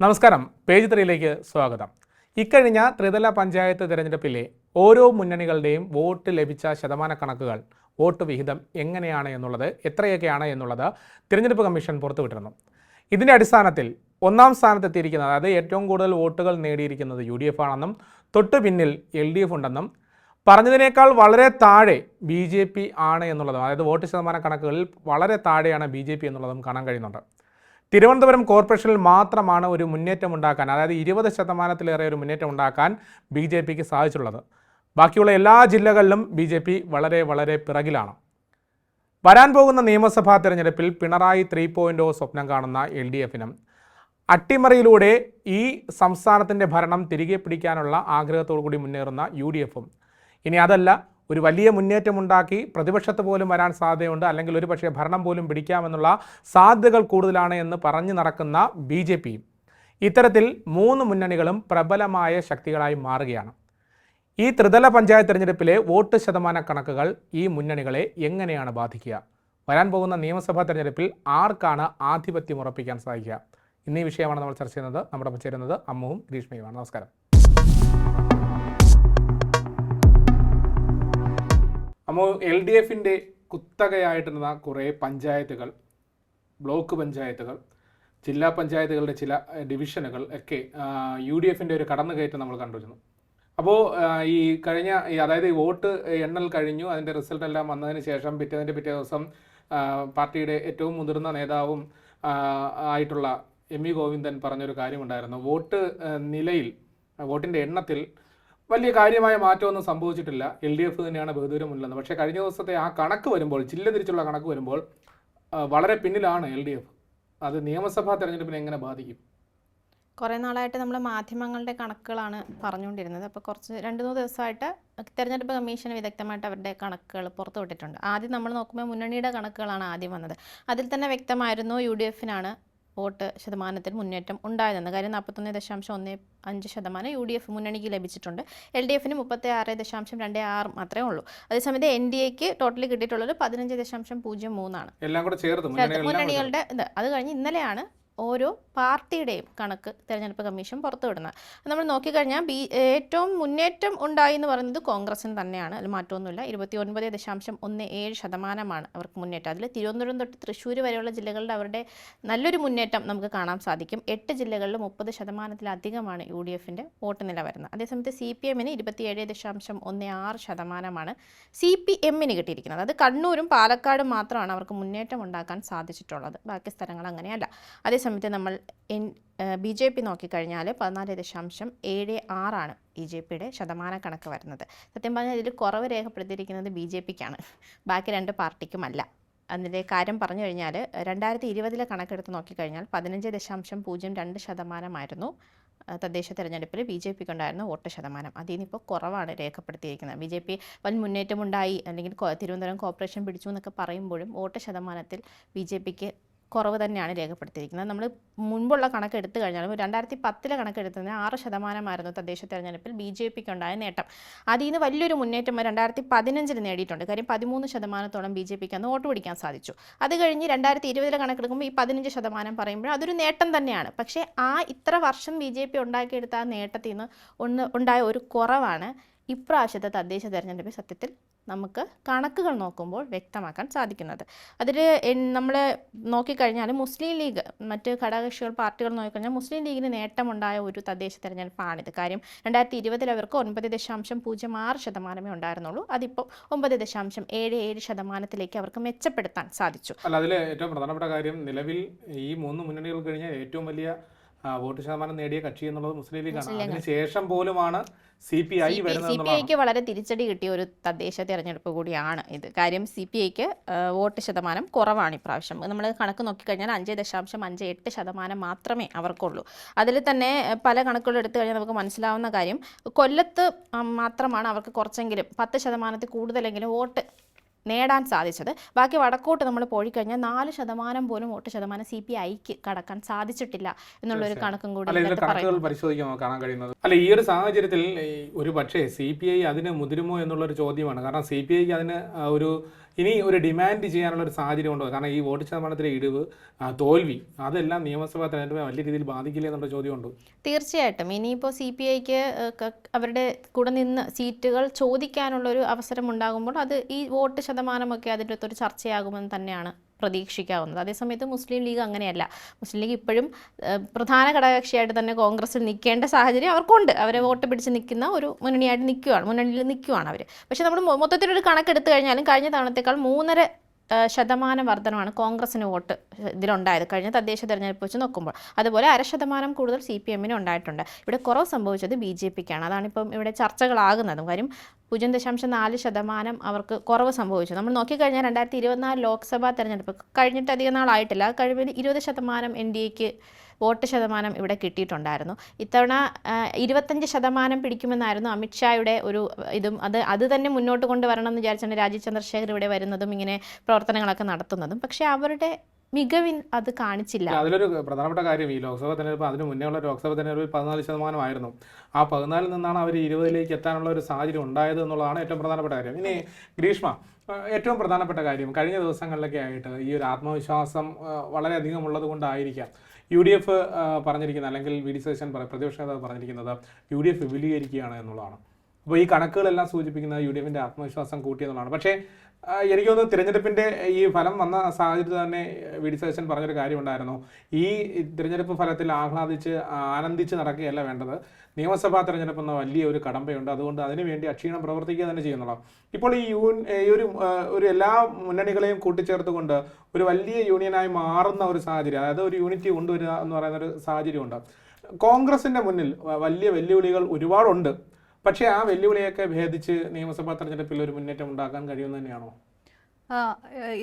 നമസ്കാരം പേജ് ത്രീയിലേക്ക് സ്വാഗതം. ഇക്കഴിഞ്ഞ ത്രിതല പഞ്ചായത്ത് തിരഞ്ഞെടുപ്പിലെ ഓരോ മുന്നണികളുടെയും വോട്ട് ലഭിച്ച ശതമാന കണക്കുകൾ വോട്ട് വിഹിതം എങ്ങനെയാണ് എന്നുള്ളത് എത്രയൊക്കെയാണ് എന്നുള്ളത് തിരഞ്ഞെടുപ്പ് കമ്മീഷൻ പുറത്തുവിട്ടിരുന്നു. ഇതിന്റെ അടിസ്ഥാനത്തിൽ ഒന്നാം സ്ഥാനത്തെത്തിയിരിക്കുന്നത് അതായത് ഏറ്റവും കൂടുതൽ വോട്ടുകൾ നേടിയിരിക്കുന്നത് യു ഡി എഫ് ആണെന്നും തൊട്ടു പിന്നിൽ എൽ ഡി എഫ് ഉണ്ടെന്നും പറഞ്ഞതിനേക്കാൾ വളരെ താഴെ ബി ജെ പി ആണ് എന്നുള്ളതും അതായത് വോട്ട് ശതമാന കണക്കുകളിൽ വളരെ താഴെയാണ് ബി ജെ പി എന്നുള്ളതും കാണാൻ കഴിയുന്നുണ്ട്. തിരുവനന്തപുരം കോർപ്പറേഷനിൽ മാത്രമാണ് ഒരു മുന്നേറ്റം ഉണ്ടാക്കാൻ അതായത് ഇരുപത് ശതമാനത്തിലേറെ ഒരു മുന്നേറ്റം ഉണ്ടാക്കാൻ ബി ജെ പിക്ക് സാധിച്ചുള്ളത് ബാക്കിയുള്ള എല്ലാ ജില്ലകളിലും ബി ജെ പി വളരെ വളരെ പിറകിലാണ്. വരാൻ പോകുന്ന നിയമസഭാ തെരഞ്ഞെടുപ്പിൽ പിണറായി ത്രീ പോയിന്റ് ഓ സ്വപ്നം കാണുന്ന എൽ ഡി എഫിനും അട്ടിമറിയിലൂടെ ഈ സംസ്ഥാനത്തിന്റെ ഭരണം തിരികെ പിടിക്കാനുള്ള ആഗ്രഹത്തോടു കൂടി മുന്നേറുന്ന യു ഡി എഫും. ഇനി അതല്ല ഒരു വലിയ മുന്നേറ്റമുണ്ടാക്കി പ്രതിപക്ഷത്ത് പോലും വരാൻ സാധ്യതയുണ്ട്. അല്ലെങ്കിൽ ഒരു പക്ഷേ ഭരണം പോലും പിടിക്കാമെന്നുള്ള സാധ്യതകൾ കൂടുതലാണ് എന്ന് പറഞ്ഞു നടക്കുന്ന ബി ജെ പിയും ഇത്തരത്തിൽ മൂന്ന് മുന്നണികളും പ്രബലമായ ശക്തികളായി മാറുകയാണ്. ഈ ത്രിതല പഞ്ചായത്ത് തിരഞ്ഞെടുപ്പിലെ വോട്ട് ശതമാന കണക്കുകൾ ഈ മുന്നണികളെ എങ്ങനെയാണ് ബാധിക്കുക? വരാൻ പോകുന്ന നിയമസഭാ തെരഞ്ഞെടുപ്പിൽ ആർക്കാണ് ആധിപത്യം ഉറപ്പിക്കാൻ സാധിക്കുക? എന്നീ വിഷയമാണ് നമ്മൾ ചർച്ച ചെയ്യുന്നത്. നമ്മുടെ ചേരുന്നത് അമ്മുവും ഗ്രീഷ്മയുമാണ് നമസ്കാരം. അമ്മു എൽ ഡി എഫിന്റെ കുത്തകയായിട്ടിരുന്ന കുറേ പഞ്ചായത്തുകൾ ബ്ലോക്ക് പഞ്ചായത്തുകൾ ജില്ലാ പഞ്ചായത്തുകളുടെ ചില ഡിവിഷനുകൾ ഒക്കെ യു ഡി എഫിന്റെ ഒരു കടന്നുകയറ്റം നമ്മൾ കണ്ടുവരുന്നു. അപ്പോൾ ഈ കഴിഞ്ഞ അതായത് ഈ വോട്ട് എണ്ണൽ കഴിഞ്ഞു അതിന്റെ റിസൾട്ട് എല്ലാം വന്നതിന് ശേഷം പിറ്റേതിന്റെ പിറ്റേ ദിവസം പാർട്ടിയുടെ ഏറ്റവും മുതിർന്ന നേതാവും ആയിട്ടുള്ള എം വി ഗോവിന്ദൻ പറഞ്ഞൊരു കാര്യമുണ്ടായിരുന്നു. വോട്ട് നിലയിൽ വോട്ടിന്റെ എണ്ണത്തിൽ വലിയ കാര്യമായ മാറ്റമൊന്നും സംഭവിച്ചിട്ടില്ല. എൽ ഡി എഫ് തന്നെയാണ് ബഹുദൂരം മുന്നിലെന്ന്. പക്ഷേ കഴിഞ്ഞ ദിവസത്തെ ആ കണക്ക് വരുമ്പോൾ ജില്ല തിരിച്ചുള്ള കണക്ക് വരുമ്പോൾ വളരെ പിന്നിലാണ് എൽ ഡി എഫ്. അത് നിയമസഭാ തെരഞ്ഞെടുപ്പിനെ എങ്ങനെ ബാധിക്കും? കുറേ നാളായിട്ട് നമ്മൾ മാധ്യമങ്ങളുടെ കണക്കുകളാണ് പറഞ്ഞുകൊണ്ടിരുന്നത്. അപ്പോൾ കുറച്ച് രണ്ട് മൂന്ന് ദിവസമായിട്ട് തെരഞ്ഞെടുപ്പ് കമ്മീഷൻ വിദഗ്ധമായിട്ട് അവരുടെ കണക്കുകൾ പുറത്തുവിട്ടിട്ടുണ്ട്. ആദ്യം നമ്മൾ നോക്കുമ്പോൾ മുന്നണിയുടെ കണക്കുകളാണ് ആദ്യം വന്നത്. അതിൽ തന്നെ വ്യക്തമായിരുന്നു യു ഡി എഫിനാണ് വോട്ട് ശതമാനത്തിൽ മുന്നേറ്റം ഉണ്ടായതെന്ന്. കാര്യം നാൽപ്പത്തൊന്ന് ദശാംശം ഒന്ന് അഞ്ച് ശതമാനം യു ഡി എഫ് മുന്നണിക്ക് ലഭിച്ചിട്ടുണ്ട്. എൽ ഡി എഫിന് മുപ്പത്തി ആറ് ദശാംശം രണ്ട് ആറ് മാത്രമേ ഉള്ളൂ. അതേസമയത്ത് എൻ ഡി എക്ക് ടോട്ടലി കിട്ടിയിട്ടുള്ളത് പതിനഞ്ച് ദശാംശം പൂജ്യം മൂന്നാണ്. എല്ലാം കൂടെ ചേർത്ത് മുന്നണികളുടെ ഇത്. അത് കഴിഞ്ഞ് ഇന്നലെയാണ് ഓരോ പാർട്ടിയുടെയും കണക്ക് തിരഞ്ഞെടുപ്പ് കമ്മീഷൻ പുറത്തുവിടുന്നത്. നമ്മൾ നോക്കിക്കഴിഞ്ഞാൽ ബി ഏറ്റവും മുന്നേറ്റം ഉണ്ടായി എന്ന് പറയുന്നത് കോൺഗ്രസിന് തന്നെയാണ്. അതിൽ മാറ്റമൊന്നുമില്ല. ഇരുപത്തി ഒൻപത് ദശാംശം ഒന്ന് ഏഴ് ശതമാനമാണ് അവർക്ക് മുന്നേറ്റം. അതിൽ തിരുവനന്തപുരം തൊട്ട് തൃശ്ശൂർ വരെയുള്ള ജില്ലകളുടെ അവരുടെ നല്ലൊരു മുന്നേറ്റം നമുക്ക് കാണാൻ സാധിക്കും. എട്ട് ജില്ലകളിൽ മുപ്പത് ശതമാനത്തിലധികമാണ് യു ഡി എഫിന്റെ വോട്ട് നില വരുന്നത് അതേസമയത്ത് സി പി എമ്മിന് ഇരുപത്തിയേഴ് ദശാംശം ഒന്ന് ആറ് ശതമാനമാണ് സി പി എമ്മിന് കിട്ടിയിരിക്കുന്നത്. അത് കണ്ണൂരും പാലക്കാടും മാത്രമാണ് അവർക്ക് മുന്നേറ്റം ഉണ്ടാക്കാൻ സാധിച്ചിട്ടുള്ളത്. ബാക്കി സ്ഥലങ്ങൾ അങ്ങനെയല്ല. അതേസമയത്ത് നമ്മൾ എൻ ബി ജെ പി നോക്കിക്കഴിഞ്ഞാൽ പതിനാല് ദശാംശം ഏഴ് ആറാണ് ബി ജെ പിയുടെ ശതമാന കണക്ക് വരുന്നത്. സത്യം പറഞ്ഞാൽ ഇതിൽ കുറവ് രേഖപ്പെടുത്തിയിരിക്കുന്നത് ബി ജെ പിക്കാണ്. ബാക്കി രണ്ട് പാർട്ടിക്കുമല്ല. അതിന്റെ കാര്യം പറഞ്ഞു കഴിഞ്ഞാൽ രണ്ടായിരത്തി ഇരുപതിലെ കണക്കെടുത്ത് നോക്കിക്കഴിഞ്ഞാൽ പതിനഞ്ച് ദശാംശം പൂജ്യം രണ്ട് ശതമാനമായിരുന്നു തദ്ദേശ തെരഞ്ഞെടുപ്പിൽ ബി ജെ പിക്ക് ഉണ്ടായിരുന്ന വോട്ട് ശതമാനം. അതിൽ നിന്നിപ്പോൾ കുറവാണ് രേഖപ്പെടുത്തിയിരിക്കുന്നത്. ബി ജെ പി വൻ മുന്നേറ്റമുണ്ടായി. അല്ലെങ്കിൽ തിരുവനന്തപുരം കോർപ്പറേഷൻ പിടിച്ചു എന്നൊക്കെ പറയുമ്പോഴും വോട്ട് ശതമാനത്തിൽ ബി ജെ പിക്ക് കുറവ് തന്നെയാണ് രേഖപ്പെടുത്തിയിരിക്കുന്നത്. നമ്മൾ മുൻപുള്ള കണക്ക് എടുത്തു കഴിഞ്ഞാലും രണ്ടായിരത്തി പത്തിലെ കണക്കെടുത്തതിന് ആറ് ശതമാനമായിരുന്നു തദ്ദേശ തെരഞ്ഞെടുപ്പിൽ ബി ജെ പിക്ക് ഉണ്ടായ നേട്ടം. അതിൽ നിന്ന് വലിയൊരു മുന്നേറ്റം രണ്ടായിരത്തി പതിനഞ്ചിൽ നേടിയിട്ടുണ്ട്. കാര്യം പതിമൂന്ന് ശതമാനത്തോളം ബി ജെ പിക്ക് അന്ന് വോട്ട് പിടിക്കാൻ സാധിച്ചു. അത് കഴിഞ്ഞ് രണ്ടായിരത്തി ഇരുപതിലെ കണക്കെടുക്കുമ്പോൾ ഈ പതിനഞ്ച് ശതമാനം പറയുമ്പോൾ അതൊരു നേട്ടം തന്നെയാണ്. പക്ഷേ ആ ഇത്ര വർഷം ബി ജെ പി ഉണ്ടാക്കിയെടുത്ത ആ നേട്ടത്തിൽ നിന്ന് ഒന്ന് ഉണ്ടായ ഒരു കുറവാണ്. ഇപ്രാവശ്യത്തെ തദ്ദേശ തെരഞ്ഞെടുപ്പിൽ സത്യത്തിൽ നമുക്ക് കണക്കുകൾ നോക്കുമ്പോൾ വ്യക്തമാക്കാൻ സാധിക്കുന്നത്. അതിൽ നമ്മൾ നോക്കിക്കഴിഞ്ഞാൽ മുസ്ലിം ലീഗ് മറ്റ് ഘടകകക്ഷികൾ പാർട്ടികൾ നോക്കിക്കഴിഞ്ഞാൽ മുസ്ലിം ലീഗിന് നേട്ടമുണ്ടായ ഒരു തദ്ദേശ തെരഞ്ഞെടുപ്പാണിത്. കാര്യം രണ്ടായിരത്തി ഇരുപതിൽ അവർക്ക് ഒൻപത് ദശാംശം പൂജ്യം ആറ് ശതമാനമേ ഉണ്ടായിരുന്നുള്ളൂ. അതിപ്പോൾ ഒമ്പത് ദശാംശം ഏഴ് ഏഴ് ശതമാനത്തിലേക്ക് അവർക്ക് മെച്ചപ്പെടുത്താൻ സാധിച്ചു. അല്ല അതിൽ ഏറ്റവും പ്രധാനപ്പെട്ട കാര്യം നിലവിൽ ഈ മൂന്ന് മുന്നണികൾ കഴിഞ്ഞ ഏറ്റവും വലിയ വോട്ട് ശതമാനം നേടിയ കക്ഷി എന്നുള്ളത് മുസ്ലിം ലീഗാണ്. അതിനുശേഷം പോലുമാണ് സി പി ഐ വരുന്നത് സി പി ഐക്ക് വളരെ തിരിച്ചടി കിട്ടിയ ഒരു തദ്ദേശ തെരഞ്ഞെടുപ്പ് കൂടിയാണ് ഇത്. കാര്യം സി പി ഐക്ക് വോട്ട് ശതമാനം കുറവാണ് ഇപ്രാവശ്യം. നമ്മൾ കണക്ക് നോക്കിക്കഴിഞ്ഞാൽ അഞ്ച് ദശാംശം അഞ്ച് എട്ട് ശതമാനം മാത്രമേ അവർക്കുള്ളൂ. അതിൽ തന്നെ പല കണക്കുകൾ എടുത്തു കഴിഞ്ഞാൽ നമുക്ക് മനസ്സിലാവുന്ന കാര്യം കൊല്ലത്ത് മാത്രമാണ് അവർക്ക് കുറച്ചെങ്കിലും പത്ത് ശതമാനത്തിൽ കൂടുതലെങ്കിലും വോട്ട് നേടാൻ സാധിച്ചത്. ബാക്കി വടക്കോട്ട് നമ്മൾ പോയി കഴിഞ്ഞാൽ നാല് ശതമാനം പോലും വോട്ട് ശതമാനം സി പി ഐക്ക് കടക്കാൻ സാധിച്ചിട്ടില്ല എന്നുള്ളൊരു കണക്കും കൂടി പറയുന്നു കാണാൻ കഴിയുന്നത്? അല്ല ഈ ഒരു സാഹചര്യത്തിൽ ഒരു പക്ഷേ സി പി ഐ അതിന് മുതിരുമോ എന്നുള്ളൊരു ചോദ്യമാണ്. കാരണം സി പി ഐക്ക് അതിന് ഒരു ഇനി ഒരു ഡിമാൻഡ് ചെയ്യാനുള്ള ഒരു സാഹചര്യം ഉണ്ടോ കാരണം ഈ വോട്ട് ശതമാനത്തിലെ ഇടിവ് തോൽവി അതെല്ലാം നിയമസഭാ തെരഞ്ഞെടുപ്പിനെ വലിയ രീതിയിൽ ബാധിക്കില്ല എന്നുള്ള ചോദ്യമുണ്ട്. തീർച്ചയായിട്ടും. ഇനിയിപ്പോൾ സി പി ഐക്ക് അവരുടെ കൂടെ നിന്ന് സീറ്റുകൾ ചോദിക്കാനുള്ള ഒരു അവസരം ഉണ്ടാകുമ്പോൾ അത് ഈ വോട്ട് ശതമാനമൊക്കെ അതിന്റെ ഒരു ചർച്ചയാകുമെന്ന് തന്നെയാണ് പ്രതീക്ഷിക്കാവുന്നത്. അതേസമയത്ത് മുസ്ലിം ലീഗ് അങ്ങനെയല്ല. മുസ്ലിം ലീഗ് ഇപ്പോഴും പ്രധാന ഘടകകക്ഷിയായിട്ട് തന്നെ കോൺഗ്രസിൽ നിൽക്കേണ്ട സാഹചര്യം അവർക്കുണ്ട്. അവരെ വോട്ട് പിടിച്ച് നിൽക്കുന്ന ഒരു മുന്നണിയായിട്ട് നിൽക്കുകയാണ് മുന്നണിയിൽ നിൽക്കുകയാണ് അവർ പക്ഷേ നമ്മൾ മൊത്തത്തിലൊരു കണക്കെടുത്ത് കഴിഞ്ഞാലും കഴിഞ്ഞ തവണത്തേക്കാൾ മൂന്നര ശതമാനം വർധനമാണ് കോൺഗ്രസിന് വോട്ട് ഇതിലുണ്ടായത്. കഴിഞ്ഞ തദ്ദേശ തെരഞ്ഞെടുപ്പ് വെച്ച് നോക്കുമ്പോൾ അതുപോലെ അര ശതമാനം കൂടുതൽ സി പി എമ്മിന് ഉണ്ടായിട്ടുണ്ട്. ഇവിടെ കുറവ് സംഭവിച്ചത് ബി ജെ പിക്കാണ്. അതാണിപ്പം ഇവിടെ ചർച്ചകളാകുന്നതും. കാര്യം പൂജ്യം ദശാംശം നാല് ശതമാനം അവർക്ക് കുറവ് സംഭവിച്ചു. നമ്മൾ നോക്കിക്കഴിഞ്ഞാൽ രണ്ടായിരത്തി ഇരുപത്തിനാല് ലോക്സഭാ തെരഞ്ഞെടുപ്പ് കഴിഞ്ഞിട്ട് അധികം നാളായിട്ടില്ല. കഴിവിൽ ഇരുപത് ശതമാനം എൻ ഡി എക്ക് വോട്ട് ശതമാനം ഇവിടെ കിട്ടിയിട്ടുണ്ടായിരുന്നു. ഇത്തവണ ഇരുപത്തഞ്ച് ശതമാനം പിടിക്കുമെന്നായിരുന്നു അമിത്ഷായുടെ ഒരു ഇതും. അത് അത് തന്നെ മുന്നോട്ട് കൊണ്ടുവരണം എന്ന് വിചാരിച്ചാണ് രാജീവ് ചന്ദ്രശേഖർ ഇവിടെ വരുന്നതും ഇങ്ങനെ പ്രവർത്തനങ്ങളൊക്കെ നടത്തുന്നതും. പക്ഷേ അവരുടെ മികവിൽ അത് കാണിച്ചില്ല. അതിലൊരു പ്രധാനപ്പെട്ട കാര്യം ഈ ലോക്സഭാ തെരഞ്ഞെടുപ്പ് അതിന് മുന്നേ ഉള്ള ലോക്സഭാ തെരഞ്ഞെടുപ്പിൽ പതിനാല് ശതമാനമായിരുന്നു ആ പതിനാലിൽ നിന്നാണ് അവർ ഇരുപതിലേക്ക് എത്താനുള്ള ഒരു സാഹചര്യം ഉണ്ടായത് എന്നുള്ളതാണ് ഏറ്റവും പ്രധാനപ്പെട്ട കാര്യം. ഇനി ഗ്രീഷ്മ ഏറ്റവും പ്രധാനപ്പെട്ട കാര്യം കഴിഞ്ഞ ദിവസങ്ങളിലൊക്കെ ആയിട്ട് ഈ ഒരു ആത്മവിശ്വാസം വളരെയധികം ഉള്ളത് കൊണ്ടായിരിക്കാം യു ഡി എഫ് പറഞ്ഞിരിക്കുന്നത് അല്ലെങ്കിൽ വി ഡി സതീശൻ പ്രതിപക്ഷ നേതാവ് പറഞ്ഞിരിക്കുന്നത് യു ഡി എഫ് വിപുലീകരിക്കുകയാണ് എന്നുള്ളതാണ്. അപ്പോൾ ഈ കണക്കുകളെല്ലാം സൂചിപ്പിക്കുന്നത് യു ഡി എഫിന്റെ ആത്മവിശ്വാസം കൂട്ടിയെന്നുള്ളതാണ്. പക്ഷേ എനിക്ക് തോന്നുന്നു തിരഞ്ഞെടുപ്പിന്റെ ഈ ഫലം വന്ന സാഹചര്യത്തിൽ തന്നെ വി ഡി സതീശൻ പറഞ്ഞൊരു കാര്യമുണ്ടായിരുന്നു. ഈ തിരഞ്ഞെടുപ്പ് ഫലത്തിൽ ആഹ്ലാദിച്ച് ആനന്ദിച്ച് നടക്കുകയല്ല വേണ്ടത്. നിയമസഭാ തിരഞ്ഞെടുപ്പ് എന്ന വലിയ ഒരു കടമ്പയുണ്ട്. അതുകൊണ്ട് അതിനുവേണ്ടി അക്ഷീണം പ്രവർത്തിക്കുക തന്നെ ചെയ്യുന്നുള്ളൂ ഇപ്പോൾ ഈ യൂൺ ഈ ഒരു ഒരു എല്ലാ മുന്നണികളെയും കൂട്ടിച്ചേർത്തുകൊണ്ട് ഒരു വലിയ യൂണിയനായി മാറുന്ന ഒരു സാഹചര്യം അതായത് ഒരു യൂണിറ്റി കൊണ്ടുവരിക എന്ന് പറയുന്ന ഒരു സാഹചര്യമുണ്ട്. കോൺഗ്രസിന്റെ മുന്നിൽ വലിയ വെല്ലുവിളികൾ ഒരുപാടുണ്ട്. പക്ഷേ ആ വെല്ലുവിളിയൊക്കെ ഭേദിച്ച് നിയമസഭാ തെരഞ്ഞെടുപ്പിൽ ഒരു മുന്നേറ്റം ഉണ്ടാക്കാൻ കഴിയുമെന്ന് തന്നെയാണോ?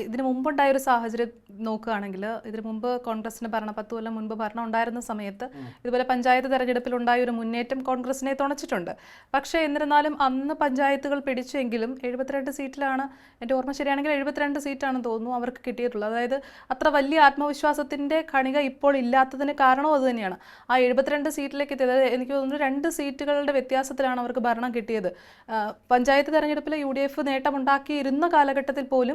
ഇതിന് മുമ്പുണ്ടായ ഒരു സാഹചര്യം നോക്കുകയാണെങ്കിൽ ഇതിനു മുമ്പ് കോൺഗ്രസിന് ഭരണം പത്ത് കൊല്ലം മുൻപ് ഭരണം ഉണ്ടായിരുന്ന സമയത്ത് ഇതുപോലെ പഞ്ചായത്ത് തെരഞ്ഞെടുപ്പിൽ ഉണ്ടായ ഒരു മുന്നേറ്റം കോൺഗ്രസിനെ തുണച്ചിട്ടുണ്ട്. പക്ഷേ എന്നിരുന്നാലും അന്ന് പഞ്ചായത്തുകൾ പിടിച്ചെങ്കിലും എഴുപത്തിരണ്ട് സീറ്റിലാണ് എന്റെ ഓർമ്മ ശരിയാണെങ്കിൽ എഴുപത്തിരണ്ട് സീറ്റാണെന്ന് തോന്നുന്നു അവർക്ക് കിട്ടിയിട്ടുള്ളത്. അതായത് അത്ര വലിയ ആത്മവിശ്വാസത്തിന്റെ കണിക ഇപ്പോൾ ഇല്ലാത്തതിന് കാരണവും അത് തന്നെയാണ്. ആ എഴുപത്തിരണ്ട് സീറ്റിലേക്ക് എത്തിയത് എനിക്ക് തോന്നുന്നു രണ്ട് സീറ്റുകളുടെ വ്യത്യാസത്തിലാണ് അവർക്ക് ഭരണം കിട്ടിയത്. പഞ്ചായത്ത് തെരഞ്ഞെടുപ്പിൽ യു ഡി എഫ് നേട്ടമുണ്ടാക്കിയിരുന്ന കാലഘട്ടത്തിൽ പോലും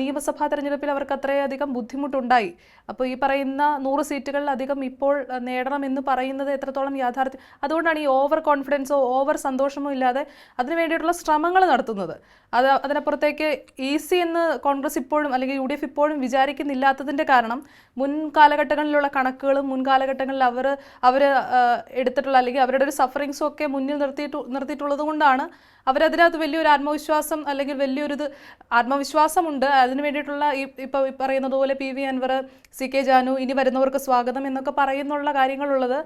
നിയമസഭാ തെരഞ്ഞെടുപ്പിൽ അവർക്ക് അത്രയധികം ബുദ്ധിമുട്ടുണ്ടായി. അപ്പോൾ ഈ പറയുന്ന നൂറ് സീറ്റുകളിലധികം ഇപ്പോൾ നേടണം നേടണമെന്ന് പറയുന്നത് എത്രത്തോളം യാഥാർത്ഥ്യം അതുകൊണ്ടാണ് ഈ ഓവർ കോൺഫിഡൻസോ ഓവർ സന്തോഷമോ ഇല്ലാതെ അതിനു വേണ്ടിയിട്ടുള്ള ശ്രമങ്ങൾ നടത്തുന്നത്. അത് അതിനപ്പുറത്തേക്ക് ഈസി എന്ന് കോൺഗ്രസ് ഇപ്പോഴും അല്ലെങ്കിൽ യു ഡി എഫ് ഇപ്പോഴും വിചാരിക്കുന്നില്ലാത്തതിന്റെ കാരണം മുൻ കാലഘട്ടങ്ങളിലുള്ള കണക്കുകളും മുൻ കാലഘട്ടങ്ങളിൽ അവർ അവർ എടുത്തിട്ടുള്ള അല്ലെങ്കിൽ അവരുടെ ഒരു സഫറിങ്സും ഒക്കെ മുന്നിൽ നിർത്തിയിട്ട് നിർത്തിയിട്ടുള്ളത് കൊണ്ടാണ് അവരതിനകത്ത് വലിയൊരു ആത്മവിശ്വാസം അല്ലെങ്കിൽ വലിയൊരു ഇത് ആത്മവിശ്വാസമുണ്ട് അതിന് വേണ്ടിയിട്ടുള്ള ഈ ഇപ്പോൾ പറയുന്നത് പോലെ P V Anvar C K Janu ഇനി വരുന്നവർക്ക് സ്വാഗതം എന്നൊക്കെ പറയുന്നുള്ള കാര്യങ്ങളുള്ളത്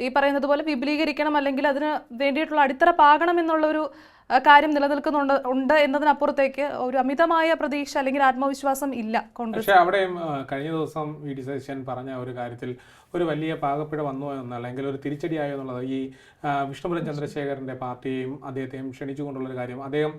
ഈ പറയുന്നത് പോലെ വിപുലീകരിക്കണം അല്ലെങ്കിൽ അതിന് വേണ്ടിയിട്ടുള്ള അടിത്തറ പാകണം എന്നുള്ളൊരു കാര്യം നിലനിൽക്കുന്നുണ്ട് ഉണ്ട് എന്നതിനപ്പുറത്തേക്ക് ഒരു അമിതമായ പ്രതീക്ഷ അല്ലെങ്കിൽ ആത്മവിശ്വാസം ഇല്ല കോൺഗ്രസ്. അവിടെയും കഴിഞ്ഞ ദിവസം വി ഡി സതീശൻ പറഞ്ഞ ഒരു കാര്യത്തിൽ ഒരു വലിയ പാകപ്പിഴ വന്നു എന്ന് അല്ലെങ്കിൽ ഒരു തിരിച്ചടിയായോ എന്നുള്ളത് ഈ വിഷ്ണുപുരം ചന്ദ്രശേഖരന്റെ പാർട്ടിയെയും അദ്ദേഹത്തെയും ക്ഷണിച്ചുകൊണ്ടുള്ള ഒരു കാര്യം. അദ്ദേഹം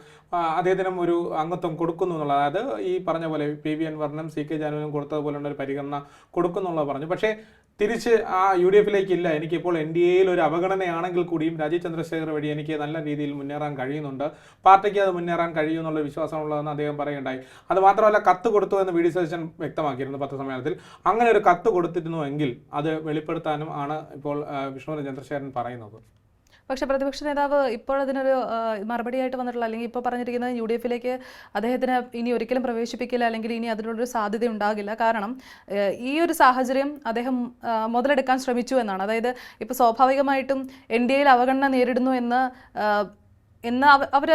അദ്ദേഹത്തിനും ഒരു അംഗത്വം കൊടുക്കുന്നു എന്നുള്ളത്. അതായത് ഈ പറഞ്ഞ പോലെ പി വി അൻവറിനും സി കെ ജാനുവിനും കൊടുത്തതുപോലുള്ള ഒരു പരിഗണന കൊടുക്കുന്നുള്ളത് പറഞ്ഞു. പക്ഷേ തിരിച്ച് ആ യു ഡി എഫിലേക്ക് ഇല്ല എനിക്കിപ്പോൾ എൻ ഡി എയിൽ ഒരു അവഗണനയാണെങ്കിൽ കൂടിയും രാജീവ് ചന്ദ്രശേഖർ വഴി എനിക്ക് നല്ല രീതിയിൽ മുന്നേറാൻ കഴിയുന്നുണ്ട്. പാർട്ടിക്ക് അത് മുന്നേറാൻ കഴിയുമെന്നുള്ള വിശ്വാസമുള്ളതെന്ന് അദ്ദേഹം പറയുകയുണ്ടായി. അത് മാത്രമല്ല കത്ത് കൊടുത്തു എന്ന് വി ഡി സതീശൻ വ്യക്തമാക്കിയിരുന്നു പത്രസമ്മേളനത്തിൽ അങ്ങനെ ഒരു കത്ത് കൊടുത്തിരുന്നുവെങ്കിൽ അത് വെളിപ്പെടുത്താനും ആണ് ഇപ്പോൾ ആ, വിഷ്ണുവിന് ചന്ദ്രശേഖരൻ പറയുന്നത്. പക്ഷേ പ്രതിപക്ഷ നേതാവ് ഇപ്പോൾ അതിനൊരു മറുപടിയായിട്ട് വന്നിട്ടുള്ള അല്ലെങ്കിൽ ഇപ്പോൾ പറഞ്ഞിരിക്കുന്നത് യു ഡി എഫിലേക്ക് അദ്ദേഹത്തിന് ഇനി ഒരിക്കലും പ്രവേശിപ്പിക്കില്ല അല്ലെങ്കിൽ ഇനി അതിനൊരു സാധ്യത ഉണ്ടാകില്ല. കാരണം ഈ ഒരു സാഹചര്യം അദ്ദേഹം മുതലെടുക്കാൻ ശ്രമിച്ചു എന്നാണ്. അതായത് ഇപ്പോൾ സ്വാഭാവികമായിട്ടും എൻ ഡി എയിൽ അവഗണന നേരിടുന്നു എന്ന് എന്ന് അവർ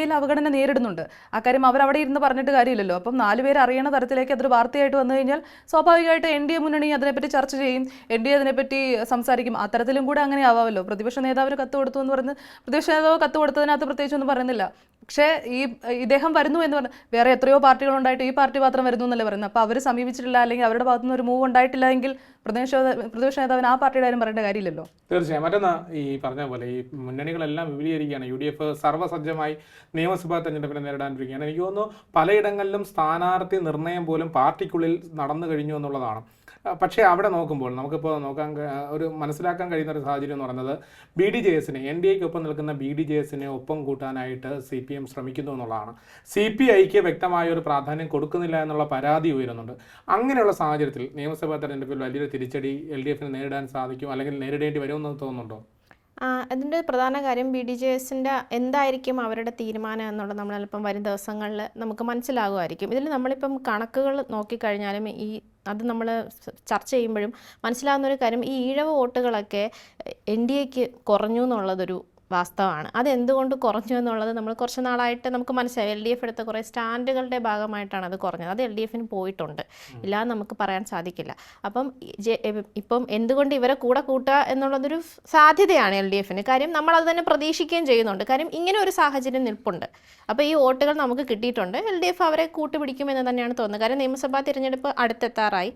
എയിൽ അവഗണന നേരിടുന്നുണ്ട്. അക്കാര്യം അവരവിടെ ഇരുന്ന് പറഞ്ഞിട്ട് കാര്യമില്ലല്ലോ. അപ്പം നാലുപേർ അറിയണ തരത്തിലേക്ക് അതൊരു വാർത്തയായിട്ട് വന്നു കഴിഞ്ഞാൽ സ്വാഭാവികമായിട്ട് എൻ ഡി എ മുന്നണി അതിനെപ്പറ്റി ചർച്ച ചെയ്യും. എൻ ഡി എ അതിനെപ്പറ്റി സംസാരിക്കും. അത്തരത്തിലും കൂടെ അങ്ങനെ ആവാമല്ലോ. പ്രതിപക്ഷ നേതാവിന് കത്ത് കൊടുത്തു എന്ന് പറഞ്ഞ് പ്രതിപക്ഷ നേതാവ് കത്ത് കൊടുത്തതിനകത്ത് പ്രത്യേകിച്ചൊന്നും പറയുന്നില്ല. പക്ഷേ ഈ ഇദ്ദേഹം വരുന്നു എന്ന് പറഞ്ഞു വേറെ എത്രയോ പാർട്ടികളുണ്ടായിട്ട് ഈ പാർട്ടി മാത്രം വരുന്നു എന്നല്ലേ പറയുന്നത്. അപ്പോൾ അവർ സമീപിച്ചിട്ടില്ല അല്ലെങ്കിൽ അവരുടെ ഭാഗത്തുനിന്ന് ഒരു മൂവ് ഉണ്ടായിട്ടില്ല എങ്കിൽ പ്രതിപക്ഷ പ്രതിപക്ഷ നേതാവിന് ആ പാർട്ടിയുടെ കാര്യം പറയേണ്ട കാര്യമില്ലല്ലോ. തീർച്ചയായും. മറ്റൊന്ന് ഈ പറഞ്ഞ പോലെ ഈ മുന്നണികളെല്ലാം വിപുലീകരിക്കുകയാണ് യു ഡി എഫ് സർവസജ്ജമായി നിയമസഭാ തെരഞ്ഞെടുപ്പിനെ നേരിടാനിരിക്കുകയാണ്. എനിക്ക് തോന്നുന്നു പലയിടങ്ങളിലും സ്ഥാനാർത്ഥി നിർണയം പോലും പാർട്ടിക്കുള്ളിൽ നടന്നു കഴിഞ്ഞു എന്നുള്ളതാണ്. പക്ഷേ അവിടെ നോക്കുമ്പോൾ നമുക്കിപ്പോൾ നോക്കാൻ ഒരു മനസ്സിലാക്കാൻ കഴിയുന്ന ഒരു സാഹചര്യം എന്ന് പറയുന്നത് ബി ഡി ജെ എസിനെ എൻ ഡി എക്ക് ഒപ്പം നിൽക്കുന്ന ബി ഡി ജെ എസിനെ ഒപ്പം കൂട്ടാനായിട്ട് സി പി എം ശ്രമിക്കുന്നു എന്നുള്ളതാണ്. സി പി ഐക്ക് വ്യക്തമായ ഒരു പ്രാധാന്യം കൊടുക്കുന്നില്ല എന്നുള്ള പരാതി ഉയരുന്നുണ്ട്. അങ്ങനെയുള്ള സാഹചര്യത്തിൽ നിയമസഭാ തെരഞ്ഞെടുപ്പിൽ വലിയൊരു തിരിച്ചടി എൽ ഡി എഫിന് നേരിടാൻ സാധിക്കും അല്ലെങ്കിൽ നേരിടേണ്ടി വരുമെന്ന് തോന്നുന്നുണ്ടോ? അതിന്റെ പ്രധാന കാര്യം ബി ഡി ജെ എസിന്റെ എന്തായിരിക്കും അവരുടെ തീരുമാനം എന്നുള്ളത് നമ്മൾ ചിലപ്പം വരും ദിവസങ്ങളിൽ നമുക്ക് മനസ്സിലാകുമായിരിക്കും. ഇതിൽ നമ്മളിപ്പം കണക്കുകൾ നോക്കിക്കഴിഞ്ഞാലും ഈ അത് നമ്മൾ ചർച്ച ചെയ്യുമ്പോഴും മനസ്സിലാകുന്ന ഒരു കാര്യം ഈ ഈഴവ വോട്ടുകളൊക്കെ എൻ ഡി എക്ക് കുറഞ്ഞു എന്നുള്ളതൊരു വാസ്തവമാണ്. അതെന്തുകൊണ്ട് കുറഞ്ഞു എന്നുള്ളത് നമ്മൾ കുറച്ച് നാളായിട്ട് നമുക്ക് മനസ്സിലായി. എൽ ഡി എഫ് എടുത്ത കുറേ സ്റ്റാൻഡുകളുടെ ഭാഗമായിട്ടാണ് അത് കുറഞ്ഞത്. അത് എൽ ഡി എഫിന് പോയിട്ടുണ്ട്. ഇല്ലാതെ നമുക്ക് പറയാൻ സാധിക്കില്ല. അപ്പം ഇപ്പം എന്തുകൊണ്ട് ഇവരെ കൂടെ കൂട്ടുക എന്നുള്ളതൊരു സാധ്യതയാണ് എൽ ഡി എഫിന് കാര്യം നമ്മൾ അത് തന്നെ പ്രതീക്ഷിക്കുകയും ചെയ്യുന്നുണ്ട്. കാര്യം ഇങ്ങനെ ഒരു സാഹചര്യം നിൽപ്പുണ്ട്. അപ്പോൾ ഈ വോട്ടുകൾ നമുക്ക് കിട്ടിയിട്ടുണ്ട്. എൽ ഡി എഫ് അവരെ കൂട്ടുപിടിക്കുമെന്ന് തന്നെയാണ് തോന്നുന്നത്. കാര്യം നിയമസഭാ തിരഞ്ഞെടുപ്പ് അടുത്തെത്താറായി.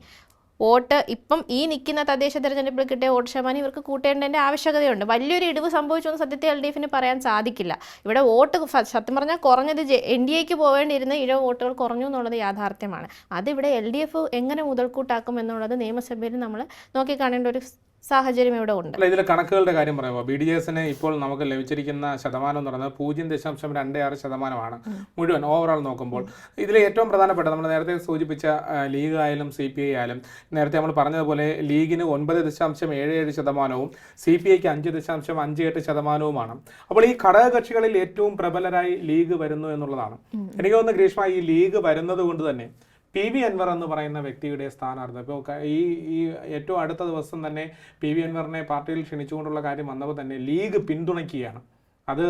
വോട്ട് ഇപ്പം ഈ നിൽക്കുന്ന തദ്ദേശ തെരഞ്ഞെടുപ്പിൽ കിട്ടിയ വോട്ട് ശതമാനം ഇവർക്ക് കൂട്ടേണ്ടതിന്റെ ആവശ്യകതയുണ്ട്. വലിയൊരു ഇടിവ് സംഭവിച്ചു എന്ന് സത്യത്തെ എൽ ഡി എഫിന് പറയാൻ സാധിക്കില്ല. ഇവിടെ വോട്ട് സത്യം പറഞ്ഞാൽ കുറഞ്ഞത് എൻ ഡി എക്ക് പോവേണ്ടിയിരുന്ന ഇഴ വോട്ടുകൾ കുറഞ്ഞു എന്നുള്ളത് യാഥാർത്ഥ്യമാണ്. അതിവിടെ എൽ ഡി എഫ് എങ്ങനെ മുതൽക്കൂട്ടാക്കും എന്നുള്ളത് നിയമസഭയിൽ നമ്മൾ നോക്കിക്കാണേണ്ട ഒരു സാഹചര്യം ഇവിടെ ഉണ്ട്. അല്ല ഇതിലെ കണക്കുകളുടെ കാര്യം പറയുമ്പോൾ ബി ഡി എസിന് ഇപ്പോൾ നമുക്ക് ലഭിച്ചിരിക്കുന്ന ശതമാനം എന്ന് പറയുന്നത് പൂജ്യം ദശാംശം രണ്ട് ആറ് ശതമാനമാണ് മുഴുവൻ ഓവറോൾ നോക്കുമ്പോൾ. ഇതിൽ ഏറ്റവും പ്രധാനപ്പെട്ട നമ്മൾ നേരത്തെ സൂചിപ്പിച്ച ലീഗ് ആയാലും സി പി ഐ ആയാലും നേരത്തെ നമ്മൾ പറഞ്ഞതുപോലെ ലീഗിന് ഒൻപത് ദശാംശം ഏഴ് ഏഴ് ശതമാനവും സി പി ഐക്ക് അഞ്ച് ദശാംശം അഞ്ച് എട്ട് ശതമാനവുമാണ്. അപ്പോൾ ഈ ഘടകകക്ഷികളിൽ ഏറ്റവും പ്രബലരായി ലീഗ് വരുന്നു എന്നുള്ളതാണ്. എനിക്ക് തോന്നുന്നു ഗ്രീഷ്മ ഈ ലീഗ് വരുന്നത് കൊണ്ട് തന്നെ പി വി അൻവർ എന്ന് പറയുന്ന വ്യക്തിയുടെ സ്ഥാനാർത്ഥി. ഇപ്പോൾ ഈ ഈ ഏറ്റവും അടുത്ത ദിവസം തന്നെ പി വി അൻവറിനെ പാർട്ടിയിൽ ക്ഷണിച്ചുകൊണ്ടുള്ള കാര്യം വന്നപ്പോൾ തന്നെ ലീഗ് പിന്തുണയ്ക്കുകയാണ്. അത്